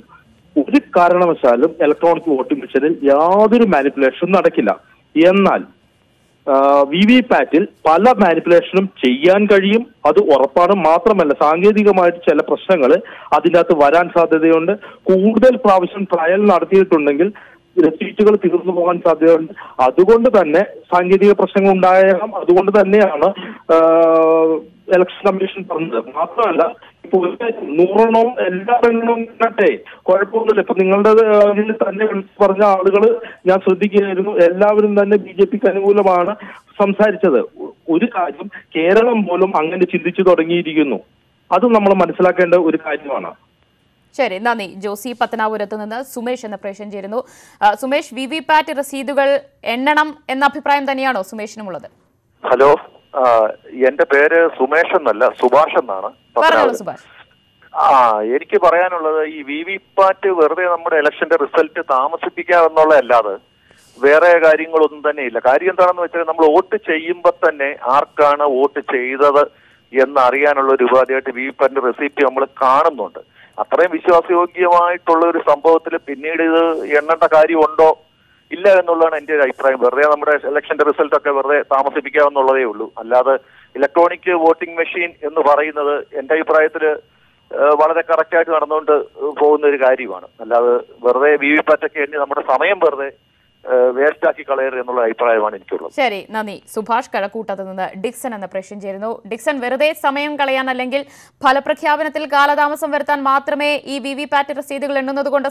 ഒരു കാരണവശാലും ഇലക്ട്രോണിക് വോട്ടിംഗ് മെഷീനിൽ യാതൊരു മാനിപ്പുലേഷനും നടക്കില്ല. എന്നാൽ വി വി പാറ്റിൽ പല മാനിപ്പുലേഷനും ചെയ്യാൻ കഴിയും അത് ഉറപ്പാണ്. മാത്രമല്ല സാങ്കേതികമായിട്ട് ചില പ്രശ്നങ്ങൾ അതിനകത്ത് വരാൻ സാധ്യതയുണ്ട്. കൂടുതൽ പ്രാവശ്യം ട്രയൽ നടത്തിയിട്ടുണ്ടെങ്കിൽ സീറ്റുകൾ തീർന്നു പോകാൻ സാധ്യതയുണ്ട്. അതുകൊണ്ട് തന്നെ സാങ്കേതിക പ്രശ്നങ്ങൾ ഉണ്ടായേക്കാം. അതുകൊണ്ട് തന്നെയാണ് ഇലക്ഷൻ കമ്മീഷൻ പറഞ്ഞത്. മാത്രമല്ല ഇപ്പൊ നൂറെണ്ണവും എല്ലാ എണ്ണവും കിട്ടട്ടെ കുഴപ്പമൊന്നുമില്ല. ഇപ്പൊ നിങ്ങളുടെ തന്നെ വിളിച്ചു പറഞ്ഞ ആളുകൾ ഞാൻ ശ്രദ്ധിക്കുകയായിരുന്നു. എല്ലാവരും തന്നെ ബി ജെ പിക്ക് അനുകൂലമാണ് സംസാരിച്ചത്. ഒരു കാര്യം കേരളം പോലും അങ്ങനെ ചിന്തിച്ചു തുടങ്ങിയിരിക്കുന്നു. അത് നമ്മൾ മനസ്സിലാക്കേണ്ട ഒരു കാര്യമാണ്. ശരി നന്ദി ജോസി പത്തനാപുരത്ത് നിന്ന് സുമേഷ് എന്ന പ്രേഷൻ ചേരുന്നു. സുമേഷ് വി വി പാറ്റ് രസീതുകൾ എണ്ണണം എന്ന അഭിപ്രായം തന്നെയാണോ സുമേഷിനുമുള്ളത്? ഹലോ എന്റെ പേര് സുമേഷ് എന്നല്ല സുഭാഷ് എന്നാണ്. സുഭാഷ്. ആ എനിക്ക് പറയാനുള്ളത് ഈ വി വി പാറ്റ് വെറുതെ നമ്മുടെ ഇലക്ഷന്റെ റിസൾട്ട് താമസിപ്പിക്കാമെന്നുള്ളതല്ലാതെ വേറെ കാര്യങ്ങളൊന്നും തന്നെ ഇല്ല. കാര്യം എന്താണെന്ന് വെച്ചാൽ നമ്മൾ വോട്ട് ചെയ്യുമ്പോൾ തന്നെ ആർക്കാണ് വോട്ട് ചെയ്തത് എന്നറിയാനുള്ള ഒരു ഉപാധിയായിട്ട് വി വി പാറ്റിന്റെ റെസിപ്റ്റ് നമ്മൾ കാണുന്നുണ്ട്. അത്രയും വിശ്വാസയോഗ്യമായിട്ടുള്ള ഒരു സംഭവത്തിൽ പിന്നീട് ഇത് എണ്ണേണ്ട കാര്യമുണ്ടോ? ഇല്ല എന്നുള്ളതാണ് എന്റെ ഒരു അഭിപ്രായം. വെറുതെ നമ്മുടെ ഇലക്ഷന്റെ റിസൾട്ട് ഒക്കെ വെറുതെ താമസിപ്പിക്കാമെന്നുള്ളതേ ഉള്ളൂ. അല്ലാതെ ഇലക്ട്രോണിക് വോട്ടിംഗ് മെഷീൻ എന്ന് പറയുന്നത് എന്റെ അഭിപ്രായത്തിൽ വളരെ കറക്റ്റായിട്ട് നടന്നുകൊണ്ട് പോകുന്ന ഒരു കാര്യമാണ്. അല്ലാതെ വെറുതെ വി വി പാറ്റൊക്കെ എണ്ണി നമ്മുടെ സമയം വെറുതെ വേസ്റ്റ് ആക്കി കളയരുത് എന്നുള്ള അഭിപ്രായമാണ് എനിക്കുള്ളത്. ശരി നന്ദി. സുഭാഷ് കഴക്കൂട്ടത്ത് നിന്ന് ഡിക്സൺ എന്ന പ്രശ്നം ചേരുന്നു. ഡിക്സൺ വെറുതെ സമയം കളയാൻ അല്ലെങ്കിൽ ഫലപ്രഖ്യാപനത്തിൽ കാലതാമസം വരുത്താൻ മാത്രമേ ഈ വി വി പാറ്റ് രസീതുകൾ എണ്ണുന്നത് കൊണ്ട്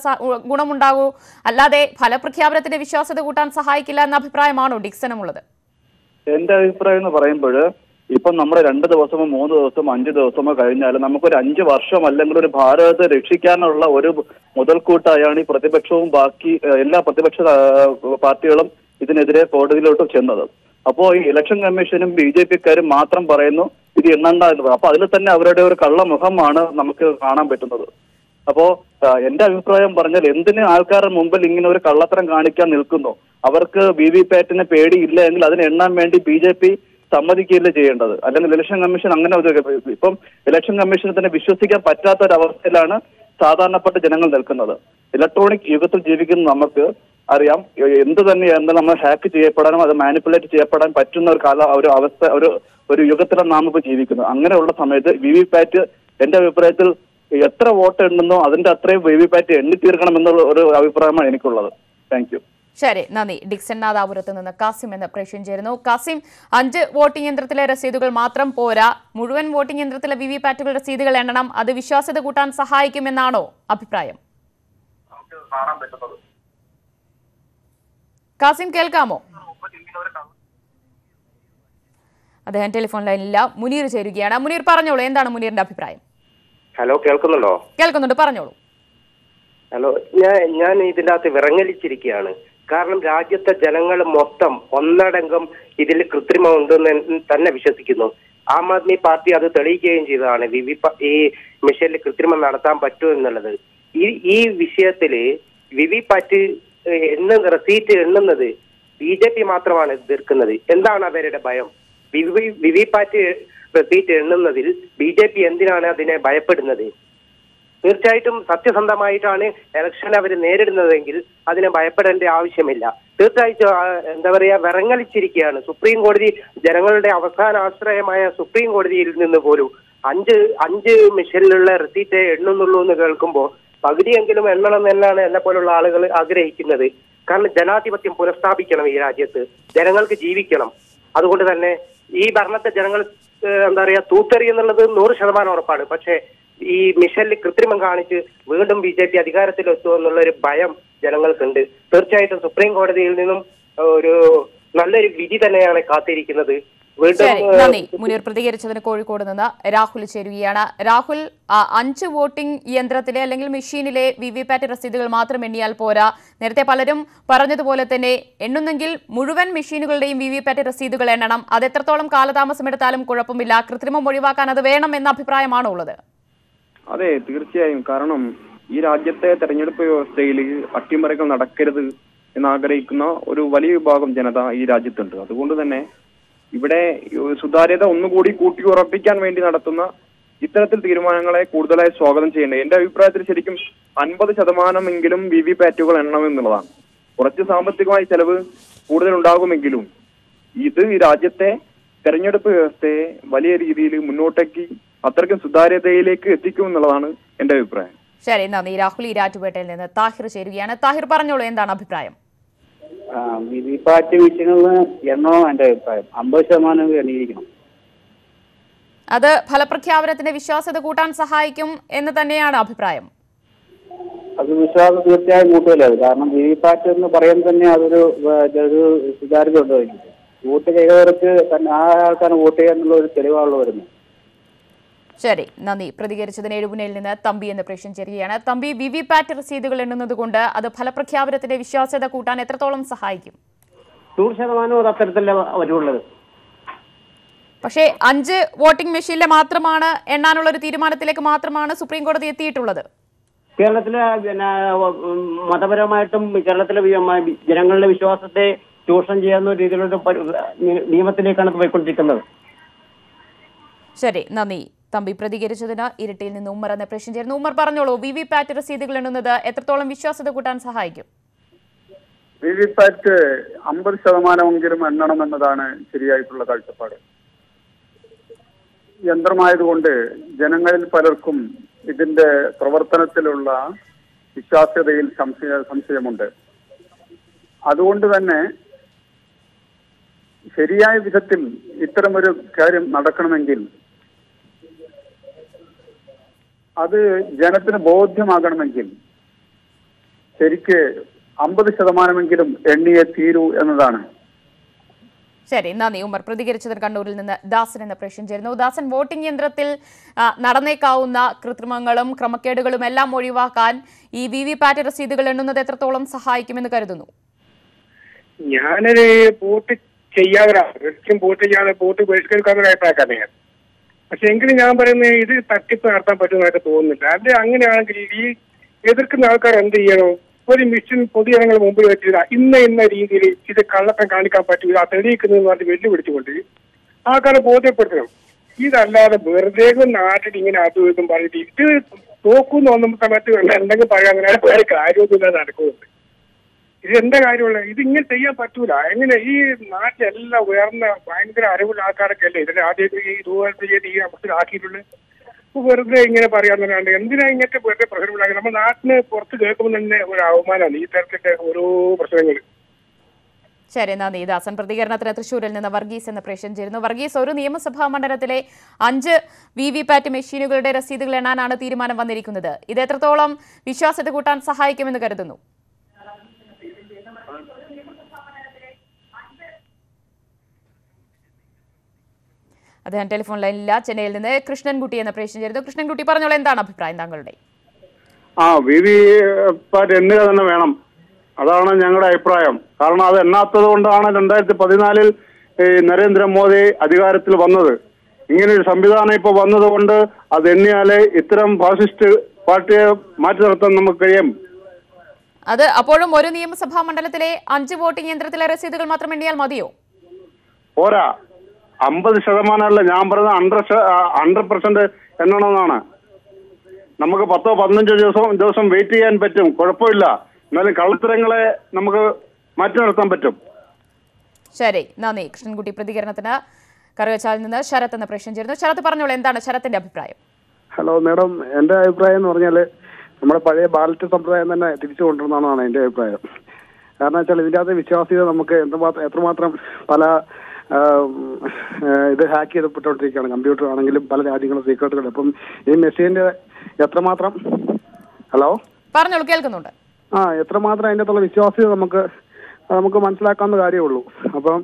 ഗുണമുണ്ടാകൂ. അല്ലാതെ ഫലപ്രഖ്യാപനത്തിന്റെ വിശ്വാസ്യത കൂട്ടാൻ സഹായിക്കില്ല എന്ന അഭിപ്രായമാണോ ഡിക്സണുമുള്ളത്? എന്റെ അഭിപ്രായം എന്ന് പറയുമ്പോൾ ഇപ്പം നമ്മുടെ രണ്ട് ദിവസമോ മൂന്ന് ദിവസമോ അഞ്ച് ദിവസമോ കഴിഞ്ഞാൽ നമുക്കൊരു അഞ്ച് വർഷം അല്ലെങ്കിൽ ഒരു ഭാരതത്തെ രക്ഷിക്കാനുള്ള ഒരു മുതൽക്കൂട്ടായാണ് ഈ പ്രതിപക്ഷവും ബാക്കി എല്ലാ പ്രതിപക്ഷ പാർട്ടികളും ഇതിനെതിരെ കോടതിയിലോട്ട് ചെന്നത് അപ്പോ ഈ ഇലക്ഷൻ കമ്മീഷനും ബി ജെ പിക്കാരും മാത്രം പറയുന്നു ഇത് എണ്ണണ്ട എന്ന് പറയും. അപ്പൊ അതിൽ തന്നെ അവരുടെ ഒരു കള്ളമുഖമാണ് നമുക്ക് കാണാൻ പറ്റുന്നത് അപ്പോ എന്റെ അഭിപ്രായം പറഞ്ഞാൽ എന്തിന് ആൾക്കാരുടെ മുമ്പിൽ ഇങ്ങനെ ഒരു കള്ളത്തരം കാണിക്കാൻ നിൽക്കുന്നു അവർക്ക് വി വി പാറ്റിന് പേടിയില്ല എങ്കിൽ അതിനെണ്ണാൻ വേണ്ടി ബി ജെ പി സമ്മതിക്കുകയല്ലേ ചെയ്യേണ്ടത്? അല്ലെങ്കിൽ ഇലക്ഷൻ കമ്മീഷൻ അങ്ങനെ ഒരു ഇപ്പം ഇലക്ഷൻ കമ്മീഷനെ തന്നെ വിശ്വസിക്കാൻ പറ്റാത്ത ഒരു അവസ്ഥയിലാണ് സാധാരണപ്പെട്ട ജനങ്ങൾ നിൽക്കുന്നത്. ഇലക്ട്രോണിക് യുഗത്തിൽ ജീവിക്കുന്ന നമുക്ക് അറിയാം എന്ത് തന്നെയാണ് നമ്മൾ ഹാക്ക് ചെയ്യപ്പെടാനും അത് മാനിപ്പുലേറ്റ് ചെയ്യപ്പെടാൻ പറ്റുന്ന ഒരു കാല ഒരു അവസ്ഥ ഒരു ഒരു യുഗത്തിലാണ് നാം ഇപ്പോൾ ജീവിക്കുന്നത്. അങ്ങനെയുള്ള സമയത്ത് വി വി പാറ്റ് എന്റെ അഭിപ്രായത്തിൽ എത്ര വോട്ട് എണ്ണുന്നോ അതിന്റെ അത്രയും വി വി പാറ്റ് എണ്ണി തീർക്കണം എന്നുള്ള ഒരു അഭിപ്രായമാണ് എനിക്കുള്ളത്. താങ്ക് ശരി നന്ദി. ഡിക്സൺ നാദാപുരത്ത് നിന്ന് കാസിം എന്ന് പ്രേക്ഷകൻ ചേരുന്നു. കാസിം അഞ്ച് വോട്ടിംഗ് യന്ത്രത്തിലെ രസീതുകൾ മാത്രം പോരാ. മുഴുവൻ വോട്ടിംഗ് യന്ത്രത്തിലെ വി വി പാറ്റുകൾ രസീതുകൾ എണ്ണണം. അത് വിശ്വാസ്യത കൂട്ടാൻ സഹായിക്കുമെന്നാണോ അഭിപ്രായം? കാസിം കേൾക്കാമോ? അദ്ദേഹം ടെലിഫോൺ ലൈനില്ല മുനീർ ചേരുകയാണ്. മുനീർ പറഞ്ഞോളൂ. എന്താണ് മുനീറിന്റെ അഭിപ്രായം? ഹലോ കേൾക്കുന്നുണ്ടോ? കേൾക്കുന്നുണ്ട്. പറഞ്ഞോളൂ. ഹലോ ഞാൻ ഞാൻ ഇതിന്റെ അകത്ത് വിറങ്ങലിച്ചിരിക്കുകയാണ്. കാരണം രാജ്യത്തെ ജനങ്ങൾ മൊത്തം ഒന്നടങ്കം ഇതിൽ കൃത്രിമം ഉണ്ടെന്ന് തന്നെ വിശ്വസിക്കുന്നു. ആം ആദ്മി പാർട്ടി അത് തെളിയിക്കുകയും ചെയ്തതാണ്. വി വി ഈ മിഷനിൽ കൃത്രിമം നടത്താൻ പറ്റുമോ എന്നുള്ളത്. ഈ ഈ വിഷയത്തിൽ വിവി പാറ്റ് എണ്ണുന്ന റെസീറ്റ് എണ്ണുന്നത് ബി ജെ പി മാത്രമാണ് എതിർക്കുന്നത്. എന്താണ് അവരുടെ ഭയം? വിവി വിവി പാറ്റ് റെസീറ്റ് എണ്ണുന്നതിൽ ബി ജെ പി എന്തിനാണ് അതിനെ ഭയപ്പെടുന്നത്? തീർച്ചയായിട്ടും സത്യസന്ധമായിട്ടാണ് ഇലക്ഷൻ അവർ നേരിടുന്നതെങ്കിൽ അതിനെ ഭയപ്പെടേണ്ട ആവശ്യമില്ല. തീർച്ചയായിട്ടും എന്താ പറയാ വിറങ്ങലിച്ചിരിക്കുകയാണ്. സുപ്രീം കോടതി ജനങ്ങളുടെ അവസാന ആശ്രയമായ സുപ്രീം കോടതിയിൽ നിന്ന് പോലും അഞ്ച് അഞ്ച് മിഷനിലുള്ള റിസീറ്റേ എണ്ണുന്നുള്ളൂ എന്ന് കേൾക്കുമ്പോൾ പകുതിയെങ്കിലും എണ്ണണം എന്നാണ് എന്നെ പോലുള്ള ആളുകൾ ആഗ്രഹിക്കുന്നത്. കാരണം ജനാധിപത്യം പുനഃസ്ഥാപിക്കണം ഈ രാജ്യത്ത്. ജനങ്ങൾക്ക് ജീവിക്കണം. അതുകൊണ്ട് തന്നെ ഈ ഭരണത്തെ ജനങ്ങൾ എന്താ പറയാ തൂത്തെറിയുന്നുള്ളത് നൂറ് ശതമാനം ഉറപ്പാണ്. പക്ഷേ ഈ മിഷനിൽ കൃത്രിമം കാണിച്ച് വീണ്ടും ബി ജെ പി അധികാരത്തിലെത്തുമോ എന്നുള്ള ഒരു ഭയം ജനങ്ങൾക്കുണ്ട്. തീർച്ചയായിട്ടും സുപ്രീം കോടതിയിൽ നിന്നും ഒരു നല്ലൊരു വിധി തന്നെയാണ് കാത്തിരിക്കുന്നത്. ശരി നന്ദി. മുനീർ പ്രതികരിച്ചതിന് കോഴിക്കോട് നിന്ന് രാഹുൽ ചേരുകയാണ്. രാഹുൽ അഞ്ച് വോട്ടിംഗ് യന്ത്രത്തിലെ അല്ലെങ്കിൽ മെഷീനിലെ വി വി പാറ്റ് രസീതുകൾ മാത്രം എണ്ണിയാൽ പോരാ. നേരത്തെ പലരും പറഞ്ഞതുപോലെ തന്നെ എണ്ണുന്നെങ്കിൽ മുഴുവൻ മെഷീനുകളുടെയും വി വി പാറ്റ് രസീതുകൾ എണ്ണണം. അത് എത്രത്തോളം കാലതാമസം എടുത്താലും കുഴപ്പമില്ല. കൃത്രിമം ഒഴിവാക്കാൻ അത് വേണം എന്ന അഭിപ്രായമാണോ ഉള്ളത് അതെ തീർച്ചയായും. കാരണം ഈ രാജ്യത്തെ തെരഞ്ഞെടുപ്പ് വ്യവസ്ഥയിൽ അട്ടിമറികൾ നടക്കരുത് എന്നാഗ്രഹിക്കുന്ന ഒരു വലിയ വിഭാഗം ജനത ഈ രാജ്യത്തുണ്ട്. അതുകൊണ്ട് തന്നെ ഇവിടെ സുതാര്യത ഒന്നുകൂടി കൂട്ടി ഉറപ്പിക്കാൻ വേണ്ടി നടത്തുന്ന ഇത്തരത്തിൽ തീരുമാനങ്ങളെ കൂടുതലായി സ്വാഗതം ചെയ്യേണ്ടത് എന്റെ അഭിപ്രായത്തിൽ ശരിക്കും അൻപത് ശതമാനമെങ്കിലും വി വി പാറ്റുകൾ എണ്ണമെന്നുള്ളതാണ് കുറച്ച് സാമ്പത്തികമായി ചെലവ് കൂടുതൽ ഉണ്ടാകുമെങ്കിലും ഇത് ഈ രാജ്യത്തെ തെരഞ്ഞെടുപ്പ് വ്യവസ്ഥയെ വലിയ രീതിയിൽ മുന്നോട്ടേക്ക് അത്രയ്ക്കും സുതാര്യതയിലേക്ക് എത്തിക്കും എന്നുള്ളതാണ് എന്റെ അഭിപ്രായം. ശരി നന്ദി. രാഹുൽ ഈരാറ്റുപേട്ടയിൽ നിന്ന് താഹിർ ചേരുകയാണ്. താഹിർ പറഞ്ഞോളൂ എന്താണ് അഭിപ്രായം? എന്റെ അഭിപ്രായം? അമ്പത് ശതമാനം എണ്ണിയിരിക്കണം അത് ഫലപ്രഖ്യാപനത്തിന്റെ വിശ്വാസ്യത കൂട്ടാൻ സഹായിക്കും എന്ന് തന്നെയാണ് അഭിപ്രായം. അത് വിശ്വാസം തീർച്ചയായും കൂട്ടുമല്ലോ അത് കാരണം വി വി പാറ്റ് എന്ന് പറയുമ്പോൾ തന്നെ അതൊരു ഒരു സുതാര്യത ഉണ്ടായിരിക്കും വോട്ട് ചെയ്തവർക്ക് തന്നെ ആ ആൾക്കാണ് വോട്ട് ചെയ്യാന്നുള്ള ഒരു തെളിവാണല്ലോ വരുന്നത്. ശരി നന്ദി. പ്രതികരിച്ചതിന് എഴുപുനയിൽ നിന്ന് തമ്പി എന്ന് പ്രേക്ഷൻ ചേരുകയാണ് തമ്പി വി വി പാറ്റ് രസീതുകൾ എണ്ണുന്നത് കൊണ്ട് അത് ഫലപ്രഖ്യാപനത്തിന്റെ വിശ്വാസ്യത കൂട്ടാൻ എത്രത്തോളം സഹായിക്കും? നൂറ് ശതമാനവും അത് അത്തരത്തിലേ വരുള്ളത് പക്ഷേ അഞ്ച് വോട്ടിംഗ് മെഷീനിലെ മാത്രമാണ് എണ്ണാനുള്ള ഒരു തീരുമാനത്തിലേക്ക് മാത്രമാണ് സുപ്രീം കോടതി എത്തിയിട്ടുള്ളത്. കേരളത്തിലെ പിന്നെ മതപരമായിട്ടും കേരളത്തിലെ ജനങ്ങളുടെ വിശ്വാസത്തെ ചൂഷണം ചെയ്യാവുന്ന രീതിയിലുള്ള നിയമത്തിലേക്കാണ് പോയിക്കൊണ്ടിരിക്കുന്നത്. ശരി നന്ദി. തമ്പി പ്രതികരിച്ചതിന് ഇരട്ടിയിൽ നിന്ന് ഉമ്മർ എന്ന പ്രശ്നം ചേരുന്നു. ഉമ്മർ പറഞ്ഞോളൂ വി വി പാറ്റ് രസീതുകൾ എണ്ണുന്നത് എത്രത്തോളം വിശ്വാസ്യത കൂട്ടാൻ സഹായിക്കും? വി വി പാറ്റ് അമ്പത് ശതമാനമെങ്കിലും എണ്ണണം എന്നതാണ് ശരിയായിട്ടുള്ള കാഴ്ചപ്പാട്. യന്ത്രമായതുകൊണ്ട് ജനങ്ങളിൽ പലർക്കും ഇതിന്റെ പ്രവർത്തനത്തിലുള്ള വിശ്വാസ്യതയിൽ സംശയ സംശയമുണ്ട്. അതുകൊണ്ട് തന്നെ ശരിയായ വിധത്തിൽ ഇത്തരമൊരു കാര്യം നടക്കണമെങ്കിൽ അത് ജനത്തിന് ബോധ്യമാകണമെങ്കിൽ ശരിക്ക് അമ്പത് ശതമാനമെങ്കിലും എണ്ണിയെ തീരൂ എന്നതാണ്. ശരി നന്ദി. ഉമർ പ്രതികരിച്ചതിന് കണ്ണൂരിൽ നിന്ന് ദാസൻ എന്ന പ്രശ്നം ചേരുന്നു. ദാസൻ വോട്ടിംഗ് യന്ത്രത്തിൽ നടന്നേക്കാവുന്ന കൃത്രിമങ്ങളും ക്രമക്കേടുകളും എല്ലാം ഒഴിവാക്കാൻ ഈ വി വി പാറ്റ് രസീതുകൾ എണ്ണുന്നത് എത്രത്തോളം സഹായിക്കുമെന്ന് കരുതുന്നു? ഞാനൊരു വോട്ട് ചെയ്യാതെ വോട്ട് ചെയ്യാതെ വോട്ട് ബഹിഷ്കരിക്കാവുന്ന അഭിപ്രായക്കാരനെയാണ് പക്ഷെ എങ്കിലും ഞാൻ പറയുന്നത് ഇത് തട്ടിപ്പ് നടത്താൻ പറ്റുന്നതായിട്ട് തോന്നുന്നില്ല. അത് അങ്ങനെയാണെങ്കിൽ ഈ എതിർക്കുന്ന ആൾക്കാർ എന്ത് ചെയ്യണോ? ഒരു മിഷൻ പൊതുജനങ്ങൾ മുമ്പിൽ വെച്ചില്ല. ഇന്ന ഇന്ന രീതിയിൽ ഇത് കള്ളത്തം കാണിക്കാൻ പറ്റൂല ഇത് തെളിയിക്കുന്നതെന്ന് പറഞ്ഞ് വെല്ലുവിളിച്ചുകൊണ്ട് ആൾക്കാരെ ബോധ്യപ്പെടുത്തണം. ഇതല്ലാതെ വെറുതെ നാട്ടിൽ ഇങ്ങനെ അതും ഇതും പറഞ്ഞിട്ട് ഇത് തോക്കുന്നു സമയത്ത് എന്തെങ്കിലും പറയാൻ അങ്ങനെ വേറെ കാര്യമൊന്നുമില്ല നടക്കുന്നുണ്ട്. ഇത് എന്താ കാര്യമുള്ള ഇത് ഇങ്ങനെ ചെയ്യാൻ പറ്റൂല. എങ്ങനെ ഈ നാട്ടിലെല്ലാം ഉയർന്ന ഭയങ്കര അറിവുള്ള ആൾക്കാരൊക്കെ ഇതിന്റെ ആദ്യം ഈ രൂപകൽപ്പന ചെയ്ത് ഈ അവസ്ഥയിലാക്കിയിട്ടുള്ളത് വെറുതെ ഇങ്ങനെ പറയാന്നല്ലാണ്ട് എന്തിനാ ഇങ്ങനത്തെ വെറുതെ പ്രശ്നമുണ്ടാക്കി നമ്മുടെ നാട്ടിന് പുറത്ത് കേൾക്കുമ്പോൾ തന്നെ ഒരു അവമാനമാണ് ഈ തരത്തിലെ ഓരോ പ്രശ്നങ്ങൾ. ശരി നന്ദി ദാസൻ പ്രതികരണത്തിന് തൃശൂരിൽ നിന്ന് വർഗീസ് എന്ന പ്രേഷൻ ചേരുന്നു വർഗീസ് ഒരു നിയമസഭാ മണ്ഡലത്തിലെ അഞ്ച് വി വി പാറ്റ് മെഷീനുകളുടെ രസീതുകൾ എണ്ണാനാണ് തീരുമാനം വന്നിരിക്കുന്നത്. ഇത് എത്രത്തോളം വിശ്വാസ്യത കൂട്ടാൻ സഹായിക്കുമെന്ന് കരുതുന്നു? അദ്ദേഹം ടെലിഫോൺ ലൈനില്ല ചെന്നൈയിൽ നിന്ന് കൃഷ്ണൻകുട്ടി എന്ന പ്രേക്ഷകൻ ചേരുന്നു. കൃഷ്ണൻകുട്ടി പറഞ്ഞോളൂ എന്താണ് അഭിപ്രായം താങ്കളുടെ? ആ വി. വി. പാറ്റ് എണ്ണുക തന്നെ വേണം. അതാണ് ഞങ്ങളുടെ അഭിപ്രായം. കാരണം അത് എണ്ണാത്തത് കൊണ്ടാണ് രണ്ടായിരത്തി പതിനാലിൽ നരേന്ദ്രമോദി അധികാരത്തിൽ വന്നത്. ഇങ്ങനെ ഒരു സംവിധാനം ഇപ്പോൾ വന്നതുകൊണ്ട് അത് എണ്ണിയാലേ ഇത്തരം ഫാസിസ്റ്റ് പാർട്ടിയെ മാറ്റി നിർത്താൻ നമുക്ക് കഴിയും. അത് അപ്പോഴും ഒരു നിയമസഭാ മണ്ഡലത്തിലെ അഞ്ച് വോട്ടിംഗ് യന്ത്രത്തിലെ രസീതുകൾ മാത്രം എണ്ണിയാൽ മതിയോ? പോരാ. അമ്പത് ശതമാനമല്ല ഞാൻ പറഞ്ഞത് ഹൺഡ്രഡ് ഹൺഡ്രഡ് പെർസെന്റ് എണ്ണണമെന്നാണ്. നമുക്ക് പത്തോ പതിനഞ്ചോ ദിവസം ദിവസം വെയിറ്റ് ചെയ്യാൻ പറ്റും. കുഴപ്പമില്ല. എന്നാലും കള്ളത്തരങ്ങളെ നമുക്ക് മാറ്റി നിർത്താൻ പറ്റും. ശരി. നന്ദി. കൃഷ്ണൻകുട്ടി പ്രതികരണത്തിന് കറിവച്ചാലിൽ നിന്ന് ശരത് എന്ന പ്രശ്നം ചേരുന്നു. ശരത് പറഞ്ഞോളൂ എന്താണ് ശരത്തിന്റെ അഭിപ്രായം? Hello madam. എന്റെ അഭിപ്രായം എന്ന് പറഞ്ഞാൽ നമ്മുടെ പഴയ ബാലറ്റ് സമ്പ്രദായം തന്നെ തിരിച്ചു കൊണ്ടുവരണമെന്നാണ് എന്റെ അഭിപ്രായം. കാരണം വെച്ചാൽ ഇതിന്റെ അകത്ത് വിശ്വാസ്യത നമുക്ക് എന്തുമാത്രം എത്രമാത്രം പല ഇത് ഹാക്ക് ചെയ്തപ്പെട്ടുകൊണ്ടിരിക്കുകയാണ്. കമ്പ്യൂട്ടർ ആണെങ്കിലും പല രാജ്യങ്ങളും സീക്രട്ടുകൾ അപ്പം ഈ മെഷീന്റെ എത്രമാത്രം? ഹലോ പറഞ്ഞോളൂ കേൾക്കുന്നുണ്ട്. ആ എത്രമാത്രം അതിന്റെ അകത്തുള്ള വിശ്വാസ്യത നമുക്ക് നമുക്ക് മനസ്സിലാക്കാവുന്ന കാര്യമുള്ളൂ. അപ്പം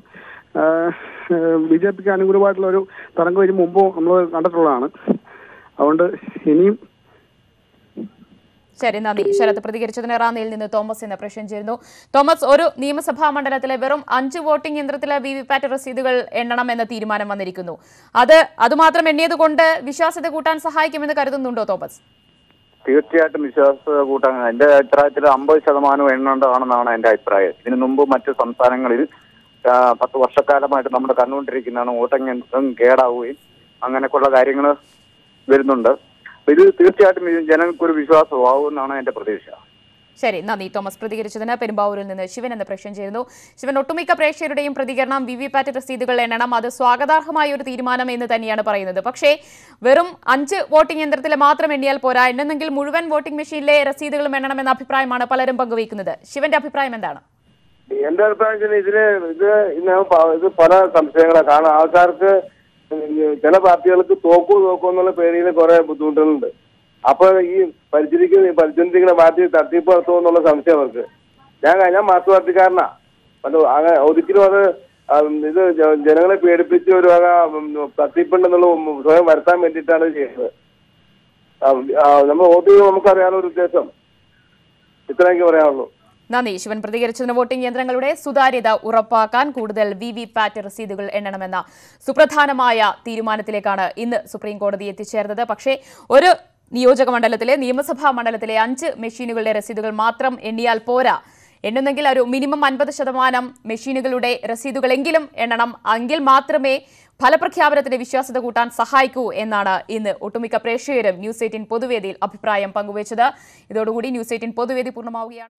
ബി ജെ പിക്ക് അനുകൂലമായിട്ടുള്ള ഒരു തരംഗം ഇതിന് മുമ്പ് നമ്മൾ കണ്ടിട്ടുള്ളതാണ്. അതുകൊണ്ട് ഇനിയും ശരി നന്ദി. ശരത് പ്രതികരിച്ചതിന് റാന്നിയിൽ നിന്ന് തോമസ് എന്ന പ്രശ്നം തോമസ് ഒരു നിയമസഭാ മണ്ഡലത്തിലെ വെറും അഞ്ച് വോട്ടിംഗ് യന്ത്രത്തിലെ വി വി പാറ്റ് രസീതുകൾ എണ്ണണം എന്ന തീരുമാനം വന്നിരിക്കുന്നു. അത് അതുമാത്രം എണ്ണിയത് കൊണ്ട് വിശ്വാസ്യത കൂട്ടാൻ സഹായിക്കുമെന്ന് കരുതുന്നുണ്ടോ തോമസ്? തീർച്ചയായിട്ടും വിശ്വാസ കൂട്ടാൻ എന്റെ അഭിപ്രായത്തിൽ അമ്പത് ശതമാനം എണ്ണേണ്ടതാണെന്നാണ് എന്റെ അഭിപ്രായം. ഇതിനു മുമ്പ് മറ്റ് സംസ്ഥാനങ്ങളിൽ പത്ത് വർഷക്കാലമായിട്ട് നമ്മൾ കണ്ടുകൊണ്ടിരിക്കുന്നതാണ് വോട്ടിംഗ് യന്ത്രം കേടാവുകയും അങ്ങനെയൊക്കെയുള്ള കാര്യങ്ങൾ വരുന്നുണ്ട്. ഇത് തീർച്ചയായിട്ടും ഇത് ജനങ്ങൾക്കൊരു വിശ്വാസമാവും എന്നാണ് എന്റെ പ്രതീക്ഷ. ശരി നന്ദി. തോമസ് പ്രതികരിച്ചതിന് പെരുമ്പാവൂരിൽ നിന്ന് ശിവൻ എന്ന പ്രശ്നം ചേരുന്നു ശിവൻ ഒട്ടുമിക്ക പ്രേക്ഷകരുടെയും പ്രതികരണം വി വി പാറ്റ് രസീതുകൾ എണ്ണണം. അത് സ്വാഗതാർഹമായ ഒരു തീരുമാനം എന്ന് തന്നെയാണ് പറയുന്നത്. പക്ഷേ വെറും അഞ്ച് വോട്ടിംഗ് യന്ത്രത്തിൽ മാത്രം എണ്ണിയാൽ പോരാ. എണ്ണെന്നെങ്കിൽ മുഴുവൻ വോട്ടിംഗ് മെഷീനിലെ രസീതുകളും എണ്ണണമെന്ന അഭിപ്രായമാണ് പലരും പങ്കുവയ്ക്കുന്നത്. ശിവന്റെ അഭിപ്രായം എന്താണ്? എന്റെ അഭിപ്രായത്തിൽ ഇതിൽ ഇത് ഇന്ന് ഇത് പല സംശയങ്ങളാണ്. കാരണം ആൾക്കാർക്ക് ചില പാർട്ടികൾക്ക് തോക്കൂ തോക്കൂ എന്നുള്ള പേരിൽ കുറെ ബുദ്ധിമുട്ടുകളുണ്ട്. അപ്പൊ ഈ പരിചരിക്കുന്ന പരിചരിക്കുന്ന പാർട്ടി തട്ടിപ്പ് നടത്തുമോ എന്നുള്ള സംശയം അവർക്ക്. ഞാൻ ഞാൻ മാർക്സ് പാർട്ടിക്കാരനാ. അത് അങ്ങനെ ഒരിക്കലും അത് ഇത് ജനങ്ങളെ പേടിപ്പിച്ച് ഒരു വക തട്ടിപ്പുണ്ടെന്നുള്ള സ്വയം വരുത്താൻ വേണ്ടിയിട്ടാണ് ചെയ്യുന്നത്. നമ്മൾ വോട്ട് ചെയ്യുമ്പോൾ നമുക്കറിയാനുള്ള ഒരു ഉദ്ദേശം. ഇത്രയൊക്കെ പറയാനുള്ളൂ. നന്ദി. ശിവൻ പ്രതികരിച്ചതിന് വോട്ടിംഗ് യന്ത്രങ്ങളുടെ സുതാര്യത ഉറപ്പാക്കാൻ കൂടുതൽ വി വി പാറ്റ് രസീതുകൾ എണ്ണണമെന്ന സുപ്രധാനമായ തീരുമാനത്തിലേക്കാണ് ഇന്ന് സുപ്രീം കോടതി എത്തിച്ചേർന്നത്. പക്ഷേ ഒരു നിയോജക മണ്ഡലത്തിലെ നിയമസഭാ മണ്ഡലത്തിലെ അഞ്ച് മെഷീനുകളുടെ രസീതുകൾ മാത്രം എണ്ണിയാൽ പോരാ. എണ്ണുന്നെങ്കിൽ ഒരു മിനിമം അൻപത് ശതമാനം മെഷീനുകളുടെ രസീതുകളെങ്കിലും എണ്ണണം. എങ്കിൽ മാത്രമേ ഫലപ്രഖ്യാപനത്തിന്റെ വിശ്വാസ്യത കൂട്ടാൻ സഹായിക്കൂ എന്നാണ് ഇന്ന് ഒട്ടുമിക്ക പ്രേക്ഷകരും ന്യൂസ് എയ്റ്റീൻ പൊതുവേദിയിൽ അഭിപ്രായം പങ്കുവച്ചത്. ഇതോടുകൂടി ന്യൂസ് എയ്റ്റീൻ പൊതുവേദി പൂർണമാവുകയാണ്.